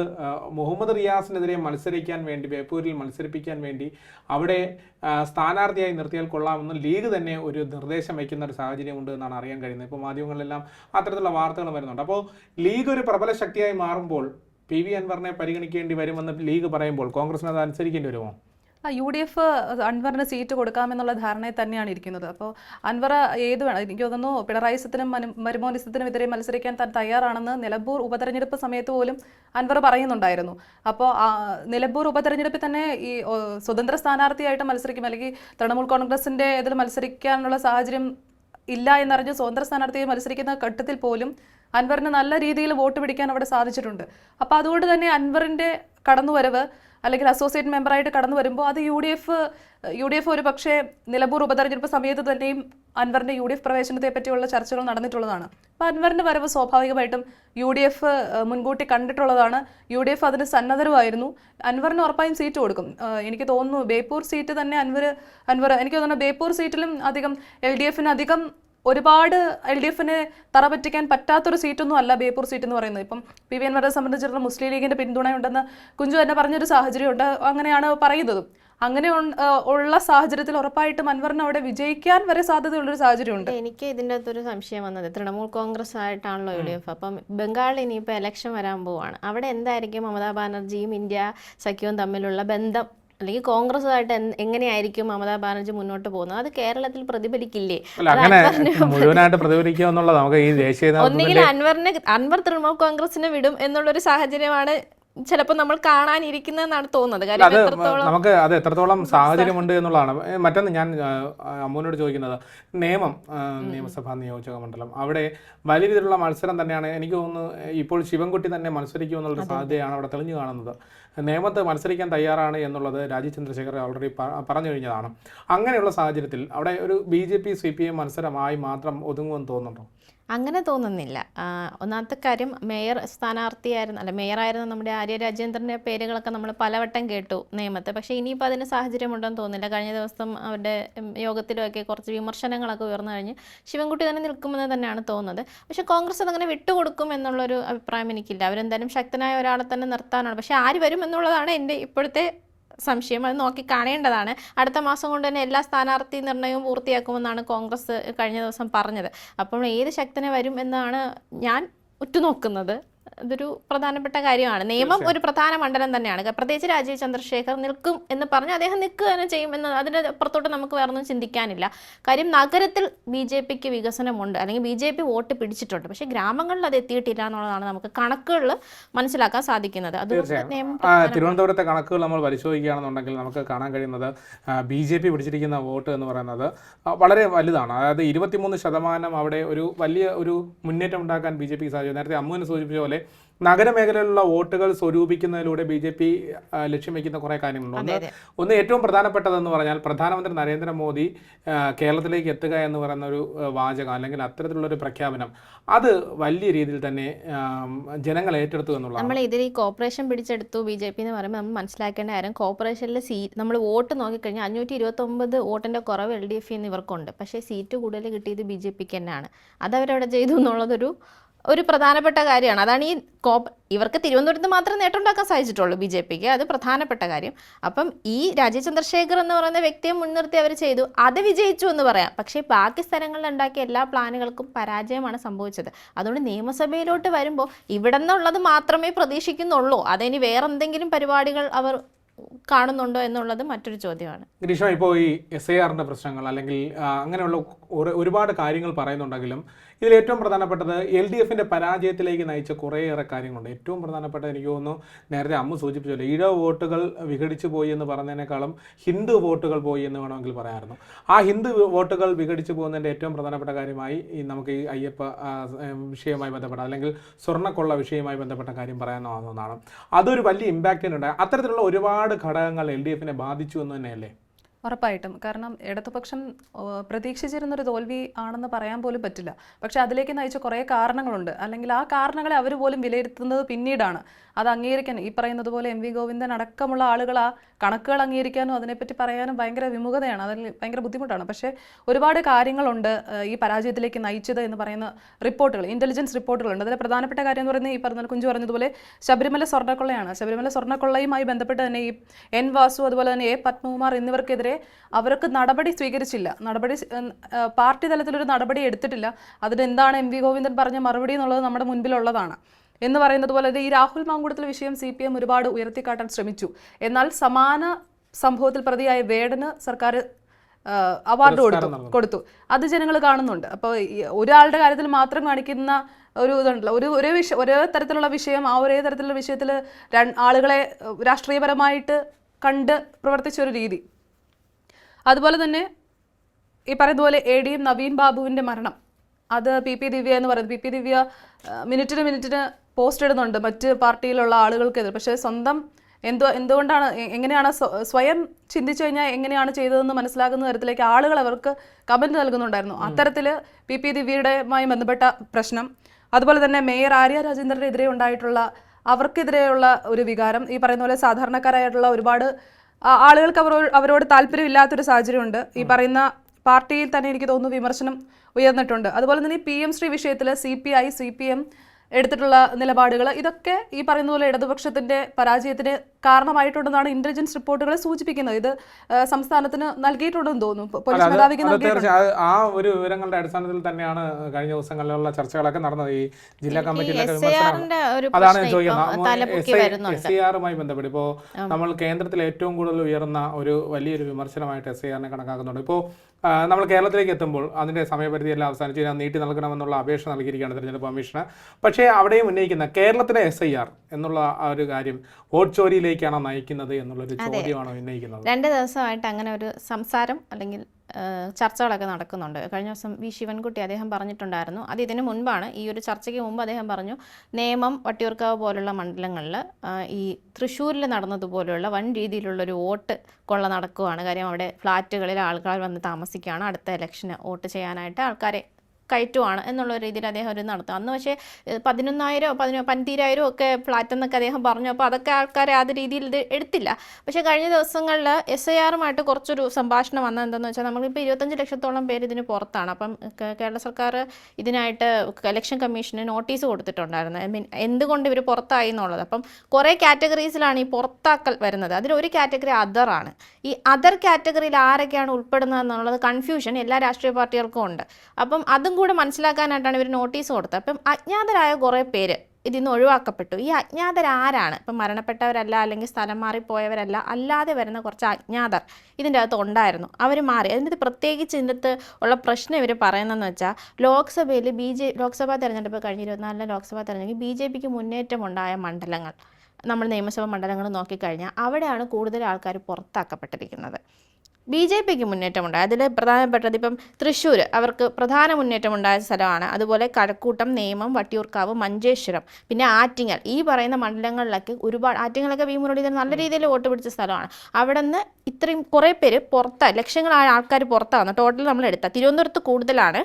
മുഹമ്മദ് റിയാസിനെതിരെ മത്സരിക്കാൻ വേണ്ടി ബേപ്പൂരിൽ മത്സരിപ്പിക്കാൻ വേണ്ടി അവിടെ സ്ഥാനാർത്ഥിയായി നിർത്തിയാൽ കൊള്ളാമെന്ന് ലീഗ് തന്നെ ഒരു നിർദ്ദേശം വയ്ക്കുന്ന ഒരു സാഹചര്യമുണ്ട് എന്നാണ് അറിയാൻ കഴിയുന്നത്. ഇപ്പോൾ മാധ്യമങ്ങളിലെല്ലാം അത്തരത്തിലുള്ള വാർത്തകൾ വരുന്നുണ്ട്. അപ്പോൾ ലീഗ് ഒരു പ്രബല ശക്തിയായി മാറുമ്പോൾ പി വി അൻവറിനെ പരിഗണിക്കേണ്ടി വരുമെന്ന് ലീഗ് പറയുമ്പോൾ കോൺഗ്രസിന് അത് അനുസരിക്കേണ്ടി വരുമോ? യു ഡി എഫ് അൻവറിന് സീറ്റ് കൊടുക്കാമെന്നുള്ള ധാരണയിൽ തന്നെയാണ് ഇരിക്കുന്നത്. അപ്പോൾ അൻവർ ഏത് വേണം? എനിക്ക് തോന്നുന്നു പിണറായി സത്തിനും മരുമോനിസത്തിനും എതിരെ മത്സരിക്കാൻ താൻ തയ്യാറാണെന്ന് നിലമ്പൂർ ഉപതെരഞ്ഞെടുപ്പ് സമയത്ത് പോലും അൻവർ പറയുന്നുണ്ടായിരുന്നു. അപ്പോൾ നിലമ്പൂർ ഉപതെരഞ്ഞെടുപ്പിൽ തന്നെ ഈ സ്വതന്ത്ര സ്ഥാനാർത്ഥിയായിട്ട് മത്സരിക്കും. അല്ലെങ്കിൽ തൃണമൂൽ കോൺഗ്രസിന്റെ ഇതിൽ മത്സരിക്കാനുള്ള സാഹചര്യം ഇല്ല എന്നറിഞ്ഞ് സ്വതന്ത്ര സ്ഥാനാർത്ഥിയെ മത്സരിക്കുന്ന ഘട്ടത്തിൽ പോലും അൻവറിന് നല്ല രീതിയിൽ വോട്ട് പിടിക്കാൻ അവിടെ സാധിച്ചിട്ടുണ്ട്. അപ്പോൾ അതുകൊണ്ട് തന്നെ അൻവറിന്റെ കടന്നുവരവ് അല്ലെങ്കിൽ അസോസിയേറ്റ് മെമ്പറായിട്ട് കടന്നു വരുമ്പോൾ അത് U D F U D F ഒരു പക്ഷേ നിലമ്പൂർ ഉപതെരഞ്ഞെടുപ്പ് സമയത്ത് തന്നെയും അൻവറിന്റെ യു ഡി എഫ് പ്രവേശനത്തെ പറ്റിയുള്ള ചർച്ചകൾ നടന്നിട്ടുള്ളതാണ്. അപ്പോൾ അൻവറിന്റെ വരവ് സ്വാഭാവികമായിട്ടും യു ഡി എഫ് മുൻകൂട്ടി കണ്ടിട്ടുള്ളതാണ്. യു ഡി എഫ് അതിന് സന്നദ്ധരുമായിരുന്നു. അൻവറിന് ഉറപ്പായും സീറ്റ് കൊടുക്കും. എനിക്ക് തോന്നുന്നു ബേപ്പൂർ സീറ്റ് തന്നെ അൻവർ അൻവർ എനിക്ക് തോന്നുന്നു ബേപ്പൂർ സീറ്റിലും അധികം എൽ ഡി എഫിന് അധികം ഒരുപാട് എൽ ഡി എഫിന് തറ പറ്റിക്കാൻ പറ്റാത്തൊരു സീറ്റൊന്നും അല്ല ബേപ്പൂർ സീറ്റ് എന്ന് പറയുന്നത്. ഇപ്പം പി വി അൻവറെ സംബന്ധിച്ചിടത്തോളം മുസ്ലിം ലീഗിന്റെ പിന്തുണയുണ്ടെന്ന് കുഞ്ചു തന്നെ പറഞ്ഞൊരു സാഹചര്യമുണ്ട് അങ്ങനെയാണ് പറയുന്നത്. അങ്ങനെ ഉള്ള സാഹചര്യത്തിൽ ഉറപ്പായിട്ടും അൻവറിന് അവിടെ വിജയിക്കാൻ വരെ സാധ്യതയുള്ളൊരു സാഹചര്യമുണ്ട്. എനിക്ക് ഇതിന്റെ അകത്തൊരു സംശയം വന്നത്. തൃണമൂൽ കോൺഗ്രസ് ആയിട്ടാണല്ലോ യു ഡി എഫ്. അപ്പം ബംഗാളിൽ ഇനിയിപ്പോൾ എലക്ഷൻ വരാൻ പോവാണ്. അവിടെ എന്തായിരിക്കും മമതാ ബാനർജിയും ഇന്ത്യ സഖ്യവും തമ്മിലുള്ള ബന്ധം? അല്ലെങ്കിൽ കോൺഗ്രസുമായിട്ട് എങ്ങനെയായിരിക്കും മമതാ ബാനർജി മുന്നോട്ട് പോകുന്നത്? അത് കേരളത്തിൽ പ്രതിഫലിക്കില്ലേ? മുഴുവനായിട്ട് പ്രതിഫലിക്കുക എന്നുള്ളത് നമുക്ക് ഈ ദേശീയ ഒന്നുകിൽ അൻവറിനെ അൻവർ തൃണമൂൽ കോൺഗ്രസിനെ വിടും എന്നുള്ളൊരു സാഹചര്യമാണ് ചിലപ്പോൾ നമ്മൾ കാണാനിരിക്കുന്നതെന്നാണ് തോന്നുന്നത്. കാര്യം അത് നമുക്ക് അത് എത്രത്തോളം സാഹചര്യമുണ്ട് എന്നുള്ളതാണ്. മറ്റൊന്ന് ഞാൻ അമ്മുവിനോട് ചോദിക്കുന്നത്. നിയമം നിയമസഭാ നിയോജക മണ്ഡലം. അവിടെ വലിയ രീതിയിലുള്ള മത്സരം തന്നെയാണ് എനിക്ക് തോന്നുന്നു ഇപ്പോൾ ശിവൻകുട്ടി തന്നെ മത്സരിക്കുമെന്നുള്ളൊരു സാധ്യതയാണ് അവിടെ തെളിഞ്ഞു കാണുന്നത്. നിയമത്ത് മത്സരിക്കാൻ തയ്യാറാണ് എന്നുള്ളത് രാജീവ് ചന്ദ്രശേഖർ ഓൾറെഡി പറഞ്ഞു കഴിഞ്ഞതാണ്. അങ്ങനെയുള്ള സാഹചര്യത്തിൽ അവിടെ ഒരു B J P C P M മത്സരമായി മാത്രം ഒതുങ്ങുമെന്ന് തോന്നുന്നുണ്ടോ? അങ്ങനെ തോന്നുന്നില്ല. ഒന്നാമത്തെ കാര്യം മേയർ സ്ഥാനാർത്ഥിയായിരുന്നു അല്ല മേയറായിരുന്ന നമ്മുടെ ആര്യ രാജേന്ദ്രന്റെ പേരുകളൊക്കെ നമ്മൾ പലവട്ടം കേട്ടു നിയമത്തെ. പക്ഷേ ഇനിയിപ്പോൾ അതിന് സാഹചര്യമുണ്ടെന്ന് തോന്നുന്നില്ല. കഴിഞ്ഞ ദിവസം അവരുടെ യോഗത്തിലൊക്കെ കുറച്ച് വിമർശനങ്ങളൊക്കെ ഉയർന്നു കഴിഞ്ഞ് ശിവൻകുട്ടി തന്നെ നിൽക്കുമെന്ന് തന്നെയാണ് തോന്നുന്നത്. പക്ഷേ കോൺഗ്രസ് അതങ്ങനെ വിട്ടുകൊടുക്കും എന്നുള്ളൊരു അഭിപ്രായം എനിക്കില്ല. അവരെന്തായാലും ശക്തനായ ഒരാളെ തന്നെ നിർത്താനാണ്. പക്ഷേ ആര് വരും എന്നുള്ളതാണ് എന്റെ ഇപ്പോഴത്തെ സംശയം. അത് നോക്കി കാണേണ്ടതാണ്. അടുത്ത മാസം കൊണ്ട് തന്നെ എല്ലാ സ്ഥാനാർത്ഥി നിർണയവും പൂർത്തിയാക്കുമെന്നാണ് കോൺഗ്രസ് കഴിഞ്ഞ ദിവസം പറഞ്ഞത്. അപ്പോൾ ഏത് ശക്തനെ വരും എന്നാണ് ഞാൻ ഉറ്റുനോക്കുന്നത്. ഇതൊരു പ്രധാനപ്പെട്ട കാര്യമാണ്. നിയമം ഒരു പ്രധാന മണ്ഡലം തന്നെയാണ്. പ്രത്യേകിച്ച് രാജീവ് ചന്ദ്രശേഖർ നിൽക്കും എന്ന് പറഞ്ഞ് അദ്ദേഹം നിൽക്കുക തന്നെ ചെയ്യുമെന്ന് അതിന് അപ്പുറത്തോട്ട് നമുക്ക് വേറെ ഒന്നും ചിന്തിക്കാനില്ല. കാര്യം നഗരത്തിൽ ബി ജെ പിക്ക് വികസനമുണ്ട്. അല്ലെങ്കിൽ ബി ജെ പി വോട്ട് പിടിച്ചിട്ടുണ്ട്. പക്ഷേ ഗ്രാമങ്ങളിൽ അത് എത്തിയിട്ടില്ല എന്നുള്ളതാണ് നമുക്ക് കണക്കുകളിൽ മനസ്സിലാക്കാൻ സാധിക്കുന്നത്. തിരുവനന്തപുരത്തെ കണക്കുകൾ നമ്മൾ പരിശോധിക്കുകയാണെന്നുണ്ടെങ്കിൽ നമുക്ക് കാണാൻ കഴിയുന്നത് ബി ജെ പി പിടിച്ചിരിക്കുന്ന വോട്ട് എന്ന് പറയുന്നത് വളരെ വലുതാണ്. അതായത് ഇരുപത്തിമൂന്ന് ശതമാനം അവിടെ ഒരു വലിയ ഒരു മുന്നേറ്റം ഉണ്ടാക്കാൻ ബി ജെ പിക്ക് സാധിച്ചു. നേരത്തെ അമ്മുവിനെ സൂചിപ്പിച്ച പോലെ നഗരമേഖലയിലുള്ള വോട്ടുകൾ സ്വരൂപിക്കുന്നതിലൂടെ ബി ജെ പി ലക്ഷ്യം വയ്ക്കുന്ന കുറേ കാര്യങ്ങളുണ്ട്. ഒന്ന് ഒന്ന് ഏറ്റവും പ്രധാനപ്പെട്ടതെന്ന് പറഞ്ഞാൽ പ്രധാനമന്ത്രി നരേന്ദ്രമോദി കേരളത്തിലേക്ക് എത്തുക എന്ന് പറയുന്ന ഒരു വാചകം അല്ലെങ്കിൽ അത്തരത്തിലുള്ള ഒരു പ്രഖ്യാപനം അത് വലിയ രീതിയിൽ തന്നെ ജനങ്ങൾ ഏറ്റെടുത്തു എന്നുള്ളത് നമ്മൾ ഇതിൽ ഈ കോർപ്പറേഷൻ പിടിച്ചെടുത്തു ബി ജെ പി എന്ന് പറയുമ്പോൾ നമ്മൾ മനസ്സിലാക്കേണ്ട കാര്യം കോർപ്പറേഷനിലെ സീറ്റ് നമ്മൾ വോട്ട് നോക്കിക്കഴിഞ്ഞാൽ അഞ്ഞൂറ്റി ഇരുപത്തൊമ്പത് വോട്ടിന്റെ കുറവ് എൽ ഡി എഫ് ഇവർക്കുണ്ട്. പക്ഷേ സീറ്റ് കൂടുതൽ കിട്ടിയത് ബി ജെ പിക്ക് തന്നെയാണ്. അതവരവിടെ ചെയ്തു എന്നുള്ളതൊരു ഒരു പ്രധാനപ്പെട്ട കാര്യമാണ്. അതാണ് ഈ കോപ്പ് ഇവർക്ക് തിരുവനന്തപുരത്ത് മാത്രം നേട്ടം ഉണ്ടാക്കാൻ സാധിച്ചിട്ടുള്ളൂ ബി ജെ പിക്ക്. അത് പ്രധാനപ്പെട്ട കാര്യം. അപ്പം ഈ രാജീവ് ചന്ദ്രശേഖർ എന്ന് പറയുന്ന വ്യക്തിയെ മുൻനിർത്തി അവർ ചെയ്തു. അത് വിജയിച്ചു എന്ന് പറയാം. പക്ഷേ ബാക്കി സ്ഥലങ്ങളിൽ ഉണ്ടാക്കിയ എല്ലാ പ്ലാനുകൾക്കും പരാജയമാണ് സംഭവിച്ചത്. അതുകൊണ്ട് നിയമസഭയിലോട്ട് വരുമ്പോൾ ഇവിടെ നിന്നുള്ളത് മാത്രമേ പ്രതീക്ഷിക്കുന്നുള്ളൂ. അതിനി വേറെ എന്തെങ്കിലും പരിപാടികൾ അവർ കാണുന്നുണ്ടോ എന്നുള്ളത് മറ്റൊരു ചോദ്യമാണ്. ഗിരീഷ ഇപ്പോൾ ഈ എസ് ഐ ആറിന്റെ പ്രശ്നങ്ങൾ അല്ലെങ്കിൽ അങ്ങനെയുള്ള ഒരുപാട് കാര്യങ്ങൾ പറയുന്നുണ്ടെങ്കിലും ഇതിൽ ഏറ്റവും പ്രധാനപ്പെട്ടത് എൽ ഡി എഫിന്റെ പരാജയത്തിലേക്ക് നയിച്ച കുറേയേറെ കാര്യങ്ങളുണ്ട്. ഏറ്റവും പ്രധാനപ്പെട്ട എനിക്ക് തോന്നുന്നു നേരത്തെ അമ്മ സൂചിപ്പിച്ചല്ലോ ഈഴ വോട്ടുകൾ വിഘടിച്ചു പോയി എന്ന് പറഞ്ഞതിനേക്കാളും ഹിന്ദു വോട്ടുകൾ പോയി എന്ന് വേണമെങ്കിൽ പറയാമായിരുന്നു. ആ ഹിന്ദു വോട്ടുകൾ വിഘടിച്ചു പോകുന്നതിന്റെ ഏറ്റവും പ്രധാനപ്പെട്ട കാര്യമായി നമുക്ക് ഈ അയ്യപ്പ വിഷയവുമായി ബന്ധപ്പെട്ട അല്ലെങ്കിൽ സ്വർണക്കൊള്ള വിഷയവുമായി ബന്ധപ്പെട്ട കാര്യം പറയാനാവുന്നതാണ് അതൊരു വലിയ ഇമ്പാക്റ്റ് ഉണ്ടായി. അത്തരത്തിലുള്ള ഒരുപാട് ഘടകങ്ങൾ എൽ ഡി എഫിനെ ബാധിച്ചു എന്ന് തന്നെയല്ലേ? ഉറപ്പായിട്ടും. കാരണം ഇടതുപക്ഷം പ്രതീക്ഷിച്ചിരുന്ന പ്രതീക്ഷിച്ചിരുന്നൊരു തോൽവി ആണെന്ന് പറയാൻ പോലും പറ്റില്ല. പക്ഷെ അതിലേക്ക് നയിച്ച കുറേ കാരണങ്ങളുണ്ട്. അല്ലെങ്കിൽ ആ കാരണങ്ങളെ അവർ പോലും വിലയിരുത്തുന്നത് പിന്നീടാണ്. അത് അംഗീകരിക്കാൻ ഈ പറയുന്നത് പോലെ എം വി ഗോവിന്ദൻ അടക്കമുള്ള ആളുകൾ ആ കണക്കുകൾ അംഗീകരിക്കാനും അതിനെപ്പറ്റി പറയാനും ഭയങ്കര വിമുഖതയാണ്. അതിൽ ഭയങ്കര ബുദ്ധിമുട്ടാണ്. പക്ഷേ ഒരുപാട് കാര്യങ്ങളുണ്ട് ഈ പരാജയത്തിലേക്ക് നയിച്ചത് എന്ന് പറയുന്ന റിപ്പോർട്ടുകൾ ഇന്റലിജൻസ് റിപ്പോർട്ടുകളുണ്ട്. അതിൽ പ്രധാനപ്പെട്ട കാര്യം എന്ന് പറയുന്നത് ഈ പറഞ്ഞ കുഞ്ചു പറഞ്ഞതുപോലെ ശബരിമല സ്വർണക്കൊള്ളയാണ്. ശബരിമല സ്വർണക്കൊള്ളയുമായി ബന്ധപ്പെട്ട് തന്നെ ഈ എൻ വാസു അതുപോലെ തന്നെ എ പത്മകുമാർ എന്നിവർക്കെതിരെ അവർക്ക് നടപടി സ്വീകരിച്ചില്ല. നടപടി പാർട്ടി തലത്തിലൊരു നടപടി എടുത്തിട്ടില്ല. അതിന് എന്താണ് എം വി ഗോവിന്ദൻ പറഞ്ഞ മറുപടി എന്നുള്ളത് നമ്മുടെ മുൻപിലുള്ളതാണ്. എന്ന് പറയുന്നത് പോലെ ഈ രാഹുൽ മാങ്കൂടത്തിൽ വിഷയം സി പി എം ഒരുപാട് ഉയർത്തിക്കാട്ടാൻ ശ്രമിച്ചു. എന്നാൽ സമാന സംഭവത്തിൽ പ്രതിയായ വേടന് സർക്കാർ അവാർഡ് കൊടുത്തു കൊടുത്തു. അത് ജനങ്ങൾ കാണുന്നുണ്ട്. അപ്പോൾ ഒരാളുടെ കാര്യത്തിൽ മാത്രം കാണിക്കുന്ന ഒരു ഇതുണ്ടല്ലോ. ഒരു ഒരേ വിഷയം ഒരേ തരത്തിലുള്ള വിഷയം ആ ഒരേ തരത്തിലുള്ള വിഷയത്തിൽ ആളുകളെ രാഷ്ട്രീയപരമായിട്ട് കണ്ട് പ്രവർത്തിച്ച ഒരു രീതി. അതുപോലെ തന്നെ ഈ പറയുന്ന പോലെ എ ഡി എം നവീൻ ബാബുവിന്റെ മരണം. അത് പി പി ദിവ്യ എന്ന് പറയുന്നത്. പി പി ദിവ്യ മിനിറ്റിന് മിനിറ്റിന് പോസ്റ്റ് ഇടുന്നുണ്ട് മറ്റ് പാർട്ടിയിലുള്ള ആളുകൾക്കെതിരെ. പക്ഷേ സ്വന്തം എന്തോ എന്തുകൊണ്ടാണ് എങ്ങനെയാണ് സ്വയം ചിന്തിച്ചു കഴിഞ്ഞാൽ എങ്ങനെയാണ് ചെയ്തതെന്ന് മനസ്സിലാകുന്ന തരത്തിലേക്ക് ആളുകൾ അവർക്ക് കമന്റ് നൽകുന്നുണ്ടായിരുന്നു. അത്തരത്തിൽ പി പി ദിവ്യയുടെയുമായി ബന്ധപ്പെട്ട പ്രശ്നം അതുപോലെ തന്നെ മേയർ ആര്യ രാജേന്ദ്രനെതിരെ ഉണ്ടായിട്ടുള്ള അവർക്കെതിരെയുള്ള ഒരു വികാരം ഈ പറയുന്ന പോലെ സാധാരണക്കാരായിട്ടുള്ള ഒരുപാട് ആളുകൾക്ക് അവരോട് അവരോട് താല്പര്യമില്ലാത്തൊരു സാഹചര്യമുണ്ട്. ഈ പറയുന്ന പാർട്ടിയിൽ തന്നെ എനിക്ക് തോന്നുന്നു വിമർശനം ഉയർന്നിട്ടുണ്ട്. അതുപോലെ തന്നെ പി എം ശ്രീ വിഷയത്തിൽ C P I C P M എടുത്തിട്ടുള്ള നിലപാടുകൾ ഇതൊക്കെ ഈ പറയുന്ന പോലെ ഇടതുപക്ഷത്തിന്റെ പരാജയത്തിന് കാരണമായിട്ടുണ്ടെന്നാണ് ഇന്റലിജൻസ് റിപ്പോർട്ടുകൾ സൂചിപ്പിക്കുന്നത്. ഇത് സംസ്ഥാനത്തിന് നൽകിയിട്ടുണ്ടെന്ന് തോന്നുന്നു. പോലീസ് മേധാവിക്ക് ആ ഒരു വിവരങ്ങളുടെ അടിസ്ഥാനത്തിൽ തന്നെയാണ് കഴിഞ്ഞ ദിവസങ്ങളിലുള്ള ചർച്ചകളൊക്കെ നടന്നത്. ഈ ജില്ലാ കമ്മിറ്റിയിലൊക്കെ അതാണ് ചോദിക്കുന്നത്. എസ് ഐ ആറുമായി ബന്ധപ്പെട്ട് ഇപ്പോ നമ്മൾ കേന്ദ്രത്തിൽ ഏറ്റവും കൂടുതൽ ഉയർന്ന ഒരു വലിയൊരു വിമർശനമായിട്ട് എസ് ഐ ആറിനെ കണക്കാക്കുന്നുണ്ട് ഇപ്പോൾ നമ്മൾ കേരളത്തിലേക്ക് എത്തുമ്പോൾ അതിന്റെ സമയപരിധി എല്ലാം അവസാനിച്ച് ഞാൻ നീട്ടി നൽകണമെന്നുള്ള അപേക്ഷ നൽകിയിരിക്കുകയാണ് തിരഞ്ഞെടുപ്പ് കമ്മീഷന്. പക്ഷേ അവിടെയും ഉന്നയിക്കുന്ന കേരളത്തിലെ എസ് ഐ ആർ എന്നുള്ള ആ ഒരു കാര്യം വോട്ട് ചോരിയിലേക്കാണോ നയിക്കുന്നത് എന്നുള്ളൊരു ചോദ്യമാണോ ഉന്നയിക്കുന്നത്? രണ്ട് ദിവസമായിട്ട് അങ്ങനെ ഒരു സംസാരം അല്ലെങ്കിൽ ചർച്ചകളൊക്കെ നടക്കുന്നുണ്ട്. കഴിഞ്ഞ ദിവസം വി ശിവൻകുട്ടി അദ്ദേഹം പറഞ്ഞിട്ടുണ്ടായിരുന്നു. അത് ഇതിനു മുൻപാണ്. ഈ ഒരു ചർച്ചയ്ക്ക് മുമ്പ് അദ്ദേഹം പറഞ്ഞു നേമം വട്ടിയൂർക്കാവ് പോലുള്ള മണ്ഡലങ്ങളിൽ ഈ തൃശ്ശൂരിൽ നടന്നതുപോലെയുള്ള വൻ രീതിയിലുള്ളൊരു വോട്ട് കൊള്ള നടക്കുവാണ്. കാര്യം അവിടെ ഫ്ലാറ്റുകളിൽ ആൾക്കാർ വന്ന് താമസിക്കുകയാണ്. അടുത്ത ഇലക്ഷന് വോട്ട് ചെയ്യാനായിട്ട് ആൾക്കാരെ കയറ്റുവാണ് എന്നുള്ള രീതിയിൽ അദ്ദേഹം ഒരു നടത്തും. അന്ന് പക്ഷേ പതിനൊന്നായിരോ പതിനോ പന്തിരായിരം ഒക്കെ ഫ്ലാറ്റ് എന്നൊക്കെ അദ്ദേഹം പറഞ്ഞു. അപ്പോൾ അതൊക്കെ ആൾക്കാരെ ആ രീതിയിൽ ഇത് എടുത്തില്ല. പക്ഷേ കഴിഞ്ഞ ദിവസങ്ങളിൽ എസ് ഐ ആറുമായിട്ട് കുറച്ചൊരു സംഭാഷണം വന്നത് എന്താണെന്ന് വെച്ചാൽ നമ്മളിപ്പോൾ ഇരുപത്തഞ്ച് ലക്ഷത്തോളം പേര് ഇതിന് പുറത്താണ്. അപ്പം കേരള സർക്കാർ ഇതിനായിട്ട് ഇലക്ഷൻ കമ്മീഷന് നോട്ടീസ് കൊടുത്തിട്ടുണ്ടായിരുന്നു. ഐ മീൻ എന്തുകൊണ്ട് ഇവർ പുറത്തായി എന്നുള്ളത്. അപ്പം കുറേ കാറ്റഗറീസിലാണ് ഈ പുറത്താക്കൽ വരുന്നത്. അതിലൊരു കാറ്റഗറി അതറാണ് ഈ അതർ കാറ്റഗറിയിൽ ആരൊക്കെയാണ് ഉൾപ്പെടുന്നത് എന്നുള്ളത് കൺഫ്യൂഷൻ എല്ലാ രാഷ്ട്രീയ പാർട്ടികൾക്കും ഉണ്ട്. അപ്പം അതും കൂടെ മനസ്സിലാക്കാനായിട്ടാണ് ഇവർ നോട്ടീസ് കൊടുത്തത്. അപ്പം അജ്ഞാതരായ കുറേ പേര് ഇതിൽ നിന്ന് ഒഴിവാക്കപ്പെട്ടു. ഈ അജ്ഞാതരാരാണ്? ഇപ്പം മരണപ്പെട്ടവരല്ല അല്ലെങ്കിൽ സ്ഥലം മാറിപ്പോയവരല്ല അല്ലാതെ വരുന്ന കുറച്ച് അജ്ഞാതർ ഇതിന്റെ അകത്ത് ഉണ്ടായിരുന്നു. അവർ മാറി. അതിന്റെ പ്രത്യേകിച്ച് ഇതിന്റെ ഉള്ള പ്രശ്നം ഇവർ പറയുന്നതെന്ന് വെച്ചാൽ ലോക്സഭയിൽ ബി ജെ ലോക്സഭാ തെരഞ്ഞെടുപ്പ് കഴിഞ്ഞ് ഇരുപത്തിനാലിലെ ലോക്സഭാ തെരഞ്ഞെടുപ്പ് ബി ജെ പിക്ക് മുന്നേറ്റമുണ്ടായ മണ്ഡലങ്ങൾ നമ്മൾ നിയമസഭാ മണ്ഡലങ്ങൾ നോക്കിക്കഴിഞ്ഞാൽ അവിടെയാണ് കൂടുതൽ ആൾക്കാർ പുറത്താക്കപ്പെട്ടിരിക്കുന്നത്. ബി ജെ പിക്ക് മുന്നേറ്റമുണ്ടായി അതിൽ പ്രധാനപ്പെട്ടത് ഇപ്പം തൃശ്ശൂർ അവർക്ക് പ്രധാന മുന്നേറ്റമുണ്ടായ സ്ഥലമാണ്. അതുപോലെ കഴക്കൂട്ടം നേമം വട്ടിയൂർക്കാവ് മഞ്ചേശ്വരം പിന്നെ ആറ്റിങ്ങൽ. ഈ പറയുന്ന മണ്ഡലങ്ങളിലൊക്കെ ഒരുപാട് ആറ്റിങ്ങലൊക്കെ വി മുരളീധരൻ നല്ല രീതിയിൽ വോട്ട് പിടിച്ച സ്ഥലമാണ്. അവിടെ നിന്ന് ഇത്രയും കുറേ പേര് പുറത്താണ് ലക്ഷങ്ങളായ ആൾക്കാർ പുറത്താണ് ടോട്ടൽ നമ്മൾ എടുത്ത. തിരുവനന്തപുരത്ത് കൂടുതലാണ്.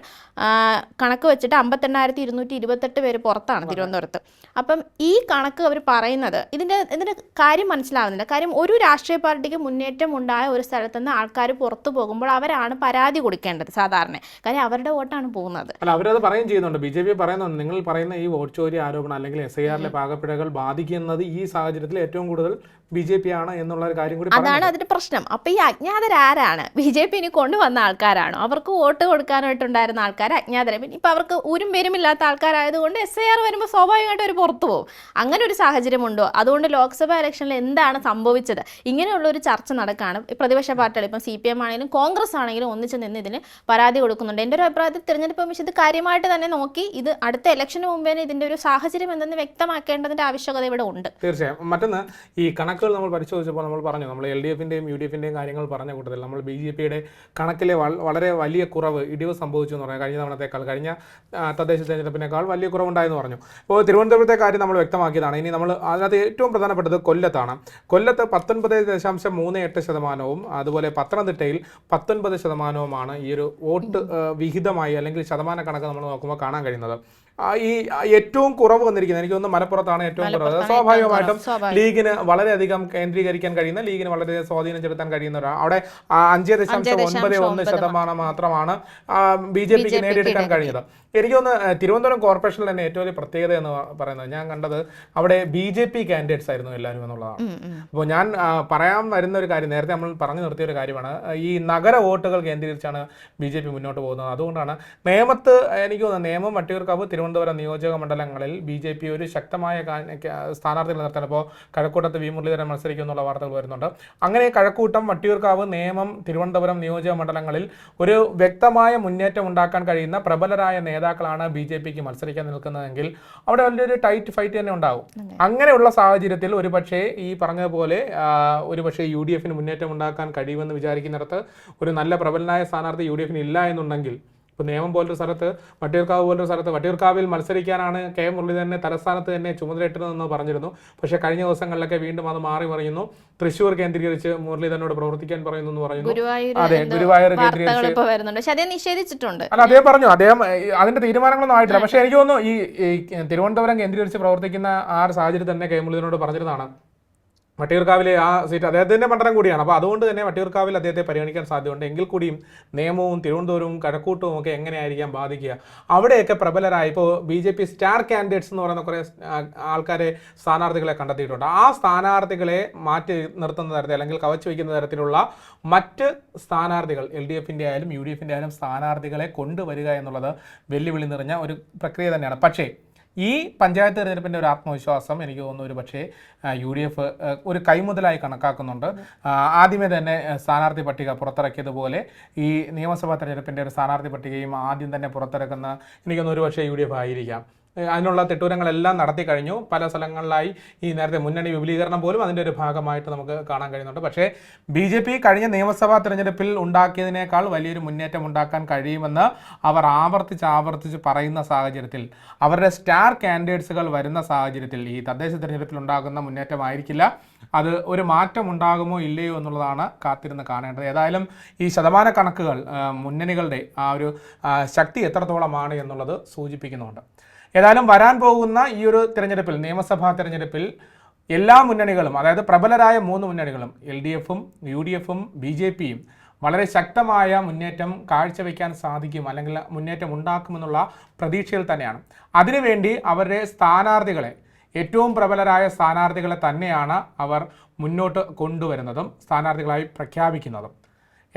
കണക്ക് വെച്ചിട്ട് അമ്പത്തെണ്ണായിരത്തി ഇരുന്നൂറ്റി ഇരുപത്തെട്ട് പേര് പുറത്താണ് തിരുവനന്തപുരത്ത്. അപ്പം ഈ കണക്ക് അവർ പറയുന്നത് ഇതിന്റെ ഇതിന്റെ കാര്യം മനസ്സിലാവുന്നില്ല. കാര്യം ഒരു രാഷ്ട്രീയ പാർട്ടിക്ക് മുന്നേറ്റം ഉണ്ടായ ഒരു സ്ഥലത്ത് നിന്ന് ആൾക്കാർ പുറത്തു പോകുമ്പോൾ അവരാണ് പരാതി കൊടുക്കേണ്ടത് സാധാരണ. കാര്യം അവരുടെ വോട്ടാണ് പോകുന്നത്. അല്ല അവരത് പറയും ചെയ്യുന്നുണ്ട്. ബി ജെ പി പറയുന്നുണ്ട്. നിങ്ങൾ പറയുന്ന ഈ വോട്ട് ചോരി ആരോപണം അല്ലെങ്കിൽ എസ് ഐ ആറിലെ പാകപ്പിഴകൾ ബാധിക്കുന്നത് ഈ സാഹചര്യത്തിൽ ഏറ്റവും കൂടുതൽ ബി ജെ പി ആണ് എന്നുള്ള ഒരു കാര്യം കൂടി അതാണ് അതിന്റെ പ്രശ്നം. അപ്പൊ ഈ അജ്ഞാതരാരാണ് ബി ജെ പി ഇനി കൊണ്ടുവന്ന ആൾക്കാരാണോ? അവർക്ക് വോട്ട് കൊടുക്കാനായിട്ടുണ്ടായിരുന്ന ആൾക്കാർ അജ്ഞാതര. പിന്നെ ഇപ്പൊ അവർക്ക് ഊരും പേരും ഇല്ലാത്ത ആൾക്കാരായതുകൊണ്ട് എസ് ഐ ആർ വരുമ്പോൾ സ്വാഭാവികമായിട്ട് അവർ പുറത്തു പോകും. അങ്ങനെ ഒരു സാഹചര്യമുണ്ടോ? അതുകൊണ്ട് ലോക്സഭാ ഇലക്ഷനിൽ എന്താണ് സംഭവിച്ചത്? ഇങ്ങനെയുള്ള ഒരു ചർച്ച നടക്കുകയാണ് പ്രതിപക്ഷ പാർട്ടികൾ ഇപ്പം സി പി എം ആണെങ്കിലും കോൺഗ്രസ് ആണെങ്കിലും ഒന്നിച്ച് നിന്ന് ഇതിന് പരാതി കൊടുക്കുന്നുണ്ട്. എന്റെ ഒരു അഭിപ്രായത്തിൽ തിരഞ്ഞെടുപ്പ് കമ്മീഷൻ ഇത് കാര്യമായിട്ട് തന്നെ നോക്കി ഇത് അടുത്ത ഇലക്ഷന് മുമ്പേ ഇതിന്റെ ഒരു സാഹചര്യം എന്തെന്ന് വ്യക്തമാക്കേണ്ടതിന്റെ ആവശ്യകത ഇവിടെ ഉണ്ട്. തീർച്ചയായും. മറ്റൊന്ന് ഈ കണക്കുകൾ നമ്മൾ പരിശോധിച്ചപ്പോൾ നമ്മൾ പറഞ്ഞു നമ്മൾ എൽ ഡി എഫിന്റെയും യു ഡി എഫിന്റെയും കാര്യങ്ങൾ പറഞ്ഞ കൂട്ടത്തിൽ നമ്മൾ ബി ജെ പിയുടെ കണക്കിലെ വളരെ വലിയ കുറവ് ഇടിവ് സംഭവിച്ചു എന്ന് പറഞ്ഞാൽ കഴിഞ്ഞ തവണത്തേക്കാൾ കഴിഞ്ഞ തദ്ദേശ തെരഞ്ഞെടുപ്പിനേക്കാൾ വലിയ കുറവുണ്ടായെന്ന് പറഞ്ഞു. ഇപ്പോൾ തിരുവനന്തപുരത്തെ കാര്യം നമ്മൾ വ്യക്തമാക്കിയതാണ്. ഇനി നമ്മൾ അതിനകത്ത് ഏറ്റവും പ്രധാനപ്പെട്ടത് കൊല്ലത്താണ്. കൊല്ലത്ത് പത്തൊൻപത് ദശാംശം മൂന്ന് എട്ട് ശതമാനവും അതുപോലെ പത്തനംതിട്ടയിൽ പത്തൊൻപത് ശതമാനവുമാണ് ഈ ഒരു വോട്ട് വിഹിതമായി അല്ലെങ്കിൽ ശതമാന കണക്ക് നമ്മൾ നോക്കുമ്പോൾ കാണാൻ കഴിയുന്നത്. ഈ ഏറ്റവും കുറവ് വന്നിരിക്കുന്നത്. എനിക്ക് തോന്നുന്നു മലപ്പുറത്താണ് ഏറ്റവും കുറവ്. സ്വാഭാവികമായിട്ടും. ലീഗിന് വളരെയധികം കേന്ദ്രീകരിക്കാൻ കഴിയുന്ന ലീഗിന് വളരെയധികം സ്വാധീനം ചെലുത്താൻ കഴിയുന്ന ഒരാൾ അവിടെ അഞ്ച് ദശാംശം ഒൻപത് ഒന്ന് ശതമാനം മാത്രമാണ് ബി ജെ പിക്ക് നേടിയെടുക്കാൻ കഴിഞ്ഞത്. എനിക്ക് തോന്നുന്നു തിരുവനന്തപുരം കോർപ്പറേഷനിൽ തന്നെ ഏറ്റവും വലിയ പ്രത്യേകത എന്ന് പറയുന്നത് ഞാൻ കണ്ടത് അവിടെ ബി ജെ പി കാൻഡിഡേറ്റ്സ് ആയിരുന്നു എല്ലാവരും എന്നുള്ളതാണ്. അപ്പോൾ ഞാൻ പറയാൻ വരുന്ന ഒരു കാര്യം നേരത്തെ നമ്മൾ പറഞ്ഞു നിർത്തിയ ഒരു കാര്യമാണ് ഈ നഗര വോട്ടുകൾ കേന്ദ്രീകരിച്ചാണ് ബി ജെ പി മുന്നോട്ട് പോകുന്നത്. അതുകൊണ്ടാണ് നേമത്ത് എനിക്ക് തോന്നുന്നു നേമം വട്ടിയൂർക്കാവ് തിരുവനന്തപുരം നിയോജക മണ്ഡലങ്ങളിൽ ബി ജെ പി ഒരു ശക്തമായ സ്ഥാനാർത്ഥികൾ നിർത്താൻ ഇപ്പോൾ കഴക്കൂട്ടത്ത് വി മുരളീധരൻ മത്സരിക്കും എന്നുള്ള വാർത്തകൾ വരുന്നുണ്ട്. അങ്ങനെ കഴക്കൂട്ടം വട്ടിയൂർക്കാവ് നേമം തിരുവനന്തപുരം നിയോജക മണ്ഡലങ്ങളിൽ ഒരു വ്യക്തമായ മുന്നേറ്റം ഉണ്ടാക്കാൻ കഴിയുന്ന പ്രബലരായ നേതാക്കളാണ് ബി ജെ പിക്ക് മത്സരിക്കാൻ നിൽക്കുന്നതെങ്കിൽ അവിടെ വലിയൊരു ടൈറ്റ് ഫൈറ്റ് തന്നെ ഉണ്ടാവും. അങ്ങനെയുള്ള സാഹചര്യത്തിൽ ഒരുപക്ഷേ ഈ പറഞ്ഞതുപോലെ ഒരുപക്ഷേ യു ഡി എഫിന് മുന്നേറ്റം ഉണ്ടാക്കാൻ കഴിയുമെന്ന് വിചാരിക്കുന്നിടത്ത് ഒരു നല്ല പ്രബലനായ സ്ഥാനാർത്ഥി യു ഡി എഫിന് ഇല്ല എന്നുണ്ടെങ്കിൽ ഇപ്പോൾ നിയമം പോലൊരു സ്ഥലത്ത് വട്ടിയൂർക്കാവ് പോലൊരു സ്ഥലത്ത് വട്ടിയൂർക്കാവിൽ മത്സരിക്കാനാണ് കെ മുരളീധരനെ തലസ്ഥാനത്ത് തന്നെ ചുമതലയിട്ടതെന്ന് പറഞ്ഞിരുന്നു. പക്ഷേ കഴിഞ്ഞ ദിവസങ്ങളിലൊക്കെ വീണ്ടും അത് മാറി പറയുന്നു തൃശ്ശൂർ കേന്ദ്രീകരിച്ച് മുരളീധരനോട് പ്രവർത്തിക്കാൻ പറയുന്നു എന്ന് പറയുന്നു. അതെ ഗുരുവായൂർ കേന്ദ്രീകരിച്ച് നിഷേധിച്ചിട്ടുണ്ട്. അല്ല അദ്ദേഹം പറഞ്ഞു അദ്ദേഹം അതിന്റെ തീരുമാനങ്ങളൊന്നും ആയിട്ടില്ല. പക്ഷേ എനിക്ക് തോന്നുന്നു ഈ ഈ തിരുവനന്തപുരം കേന്ദ്രീകരിച്ച് പ്രവർത്തിക്കുന്ന ആ ഒരു സാഹചര്യം തന്നെ കെ മുരളീധരനോട് പറഞ്ഞിരുന്നതാണ്. വട്ടിയൂർക്കാവിലെ ആ സീറ്റ് അദ്ദേഹത്തിന്റെ മണ്ഡലം കൂടിയാണ്. അപ്പോൾ അതുകൊണ്ട് തന്നെ വട്ടിയൂർക്കാവിൽ അദ്ദേഹത്തെ പരിഗണിക്കാൻ സാധ്യതയുണ്ട്. എങ്കിൽ കൂടിയും നിയമവും തിരുവനന്തപുരവും കഴക്കൂട്ടവും ഒക്കെ എങ്ങനെയായിരിക്കാം ബാധിക്കുക? അവിടെയൊക്കെ പ്രബലരായ ഇപ്പോൾ B J P star candidates എന്ന് പറയുന്ന കുറേ ആൾക്കാരെ സ്ഥാനാർത്ഥികളെ കണ്ടെത്തിയിട്ടുണ്ട്. ആ സ്ഥാനാർത്ഥികളെ മാറ്റി നിർത്തുന്ന തരത്തിൽ അല്ലെങ്കിൽ കവച്ചു വയ്ക്കുന്ന തരത്തിലുള്ള മറ്റ് സ്ഥാനാർത്ഥികൾ എൽ ഡി എഫിന്റെ ആയാലും യു ഡി എഫിന്റെ ആയാലും സ്ഥാനാർത്ഥികളെ കൊണ്ടുവരിക എന്നുള്ളത് വെല്ലുവിളി നിറഞ്ഞ ഒരു പ്രക്രിയ തന്നെയാണ്. പക്ഷേ ഈ പഞ്ചായത്ത് തെരഞ്ഞെടുപ്പിന്റെ ഒരു ആത്മവിശ്വാസം എനിക്ക് തോന്നുന്നു ഒരു പക്ഷേ യു ഡി എഫ് ഒരു കൈമുതലായി കണക്കാക്കുന്നുണ്ട്. ആദ്യമേ തന്നെ സ്ഥാനാർത്ഥി പട്ടിക പുറത്തിറക്കിയതുപോലെ ഈ നിയമസഭാ തെരഞ്ഞെടുപ്പിന്റെ ഒരു സ്ഥാനാർത്ഥി പട്ടികയും ആദ്യം തന്നെ പുറത്തിറക്കുന്ന എനിക്കൊന്ന് ഒരു പക്ഷേ യു ഡി എഫ് ആയിരിക്കാം. അതിനുള്ള തെട്ടൂരങ്ങളെല്ലാം നടത്തി കഴിഞ്ഞു. പല സ്ഥലങ്ങളിലായി ഈ നേരത്തെ മുന്നണി വിപുലീകരണം പോലും അതിന്റെ ഒരു ഭാഗമായിട്ട് നമുക്ക് കാണാൻ കഴിയുന്നുണ്ട്. പക്ഷേ ബി ജെ പി കഴിഞ്ഞ നിയമസഭാ തെരഞ്ഞെടുപ്പിൽ ഉണ്ടാക്കിയതിനേക്കാൾ വലിയൊരു മുന്നേറ്റം ഉണ്ടാക്കാൻ കഴിയുമെന്ന് അവർ ആവർത്തിച്ച് ആവർത്തിച്ച് പറയുന്ന സാഹചര്യത്തിൽ അവരുടെ സ്റ്റാർ കാൻഡിഡേറ്റ്സുകൾ വരുന്ന സാഹചര്യത്തിൽ ഈ തദ്ദേശ തെരഞ്ഞെടുപ്പിൽ ഉണ്ടാകുന്ന മുന്നേറ്റമായിരിക്കില്ല. അത് ഒരു മാറ്റം ഉണ്ടാകുമോ ഇല്ലയോ എന്നുള്ളതാണ് കാത്തിരുന്ന് കാണേണ്ടത്. ഏതായാലും ഈ ശതമാന കണക്കുകൾ മുന്നണികളുടെ ആ ഒരു ശക്തി എത്രത്തോളമാണ് എന്നുള്ളത് സൂചിപ്പിക്കുന്നുണ്ട്. ഏതായാലും വരാൻ പോകുന്ന ഈ ഒരു തിരഞ്ഞെടുപ്പിൽ നിയമസഭാ തിരഞ്ഞെടുപ്പിൽ എല്ലാ മുന്നണികളും അതായത് പ്രബലരായ മൂന്ന് മുന്നണികളും എൽ ഡി എഫും യു ഡി എഫും ബി ജെ പിയും വളരെ ശക്തമായ മുന്നേറ്റം കാഴ്ചവെക്കാൻ സാധിക്കും അല്ലെങ്കിൽ മുന്നേറ്റം ഉണ്ടാക്കുമെന്നുള്ള പ്രതീക്ഷയിൽ തന്നെയാണ്. അതിനുവേണ്ടി അവരുടെ സ്ഥാനാർത്ഥികളെ ഏറ്റവും പ്രബലരായ സ്ഥാനാർത്ഥികളെ തന്നെയാണ് അവർ മുന്നോട്ട് കൊണ്ടുവരുന്നതും സ്ഥാനാർത്ഥികളായി പ്രഖ്യാപിക്കുന്നതും.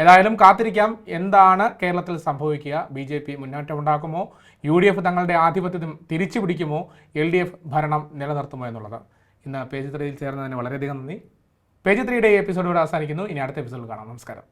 ഏതായാലും കാത്തിരിക്കാം. എന്താണ് കേരളത്തിൽ സംഭവിക്കുക? ബി ജെ പി മുന്നേറ്റമുണ്ടാക്കുമോ? യു ഡി എഫ് തങ്ങളുടെ ആധിപത്യം തിരിച്ചു പിടിക്കുമോ എൽ ഡി എഫ് ഭരണം നിലനിർത്തുമോ എന്നുള്ളത്. ഇന്ന് പേജ് ത്രീയിൽ ചേർന്നതിന് വളരെയധികം നന്ദി. പേജ് ത്രീയുടെ എപ്പിസോഡ് ഇവിടെ അവസാനിക്കുന്നു. ഇനി അടുത്ത എപ്പിസോഡിൽ കാണാം. നമസ്കാരം.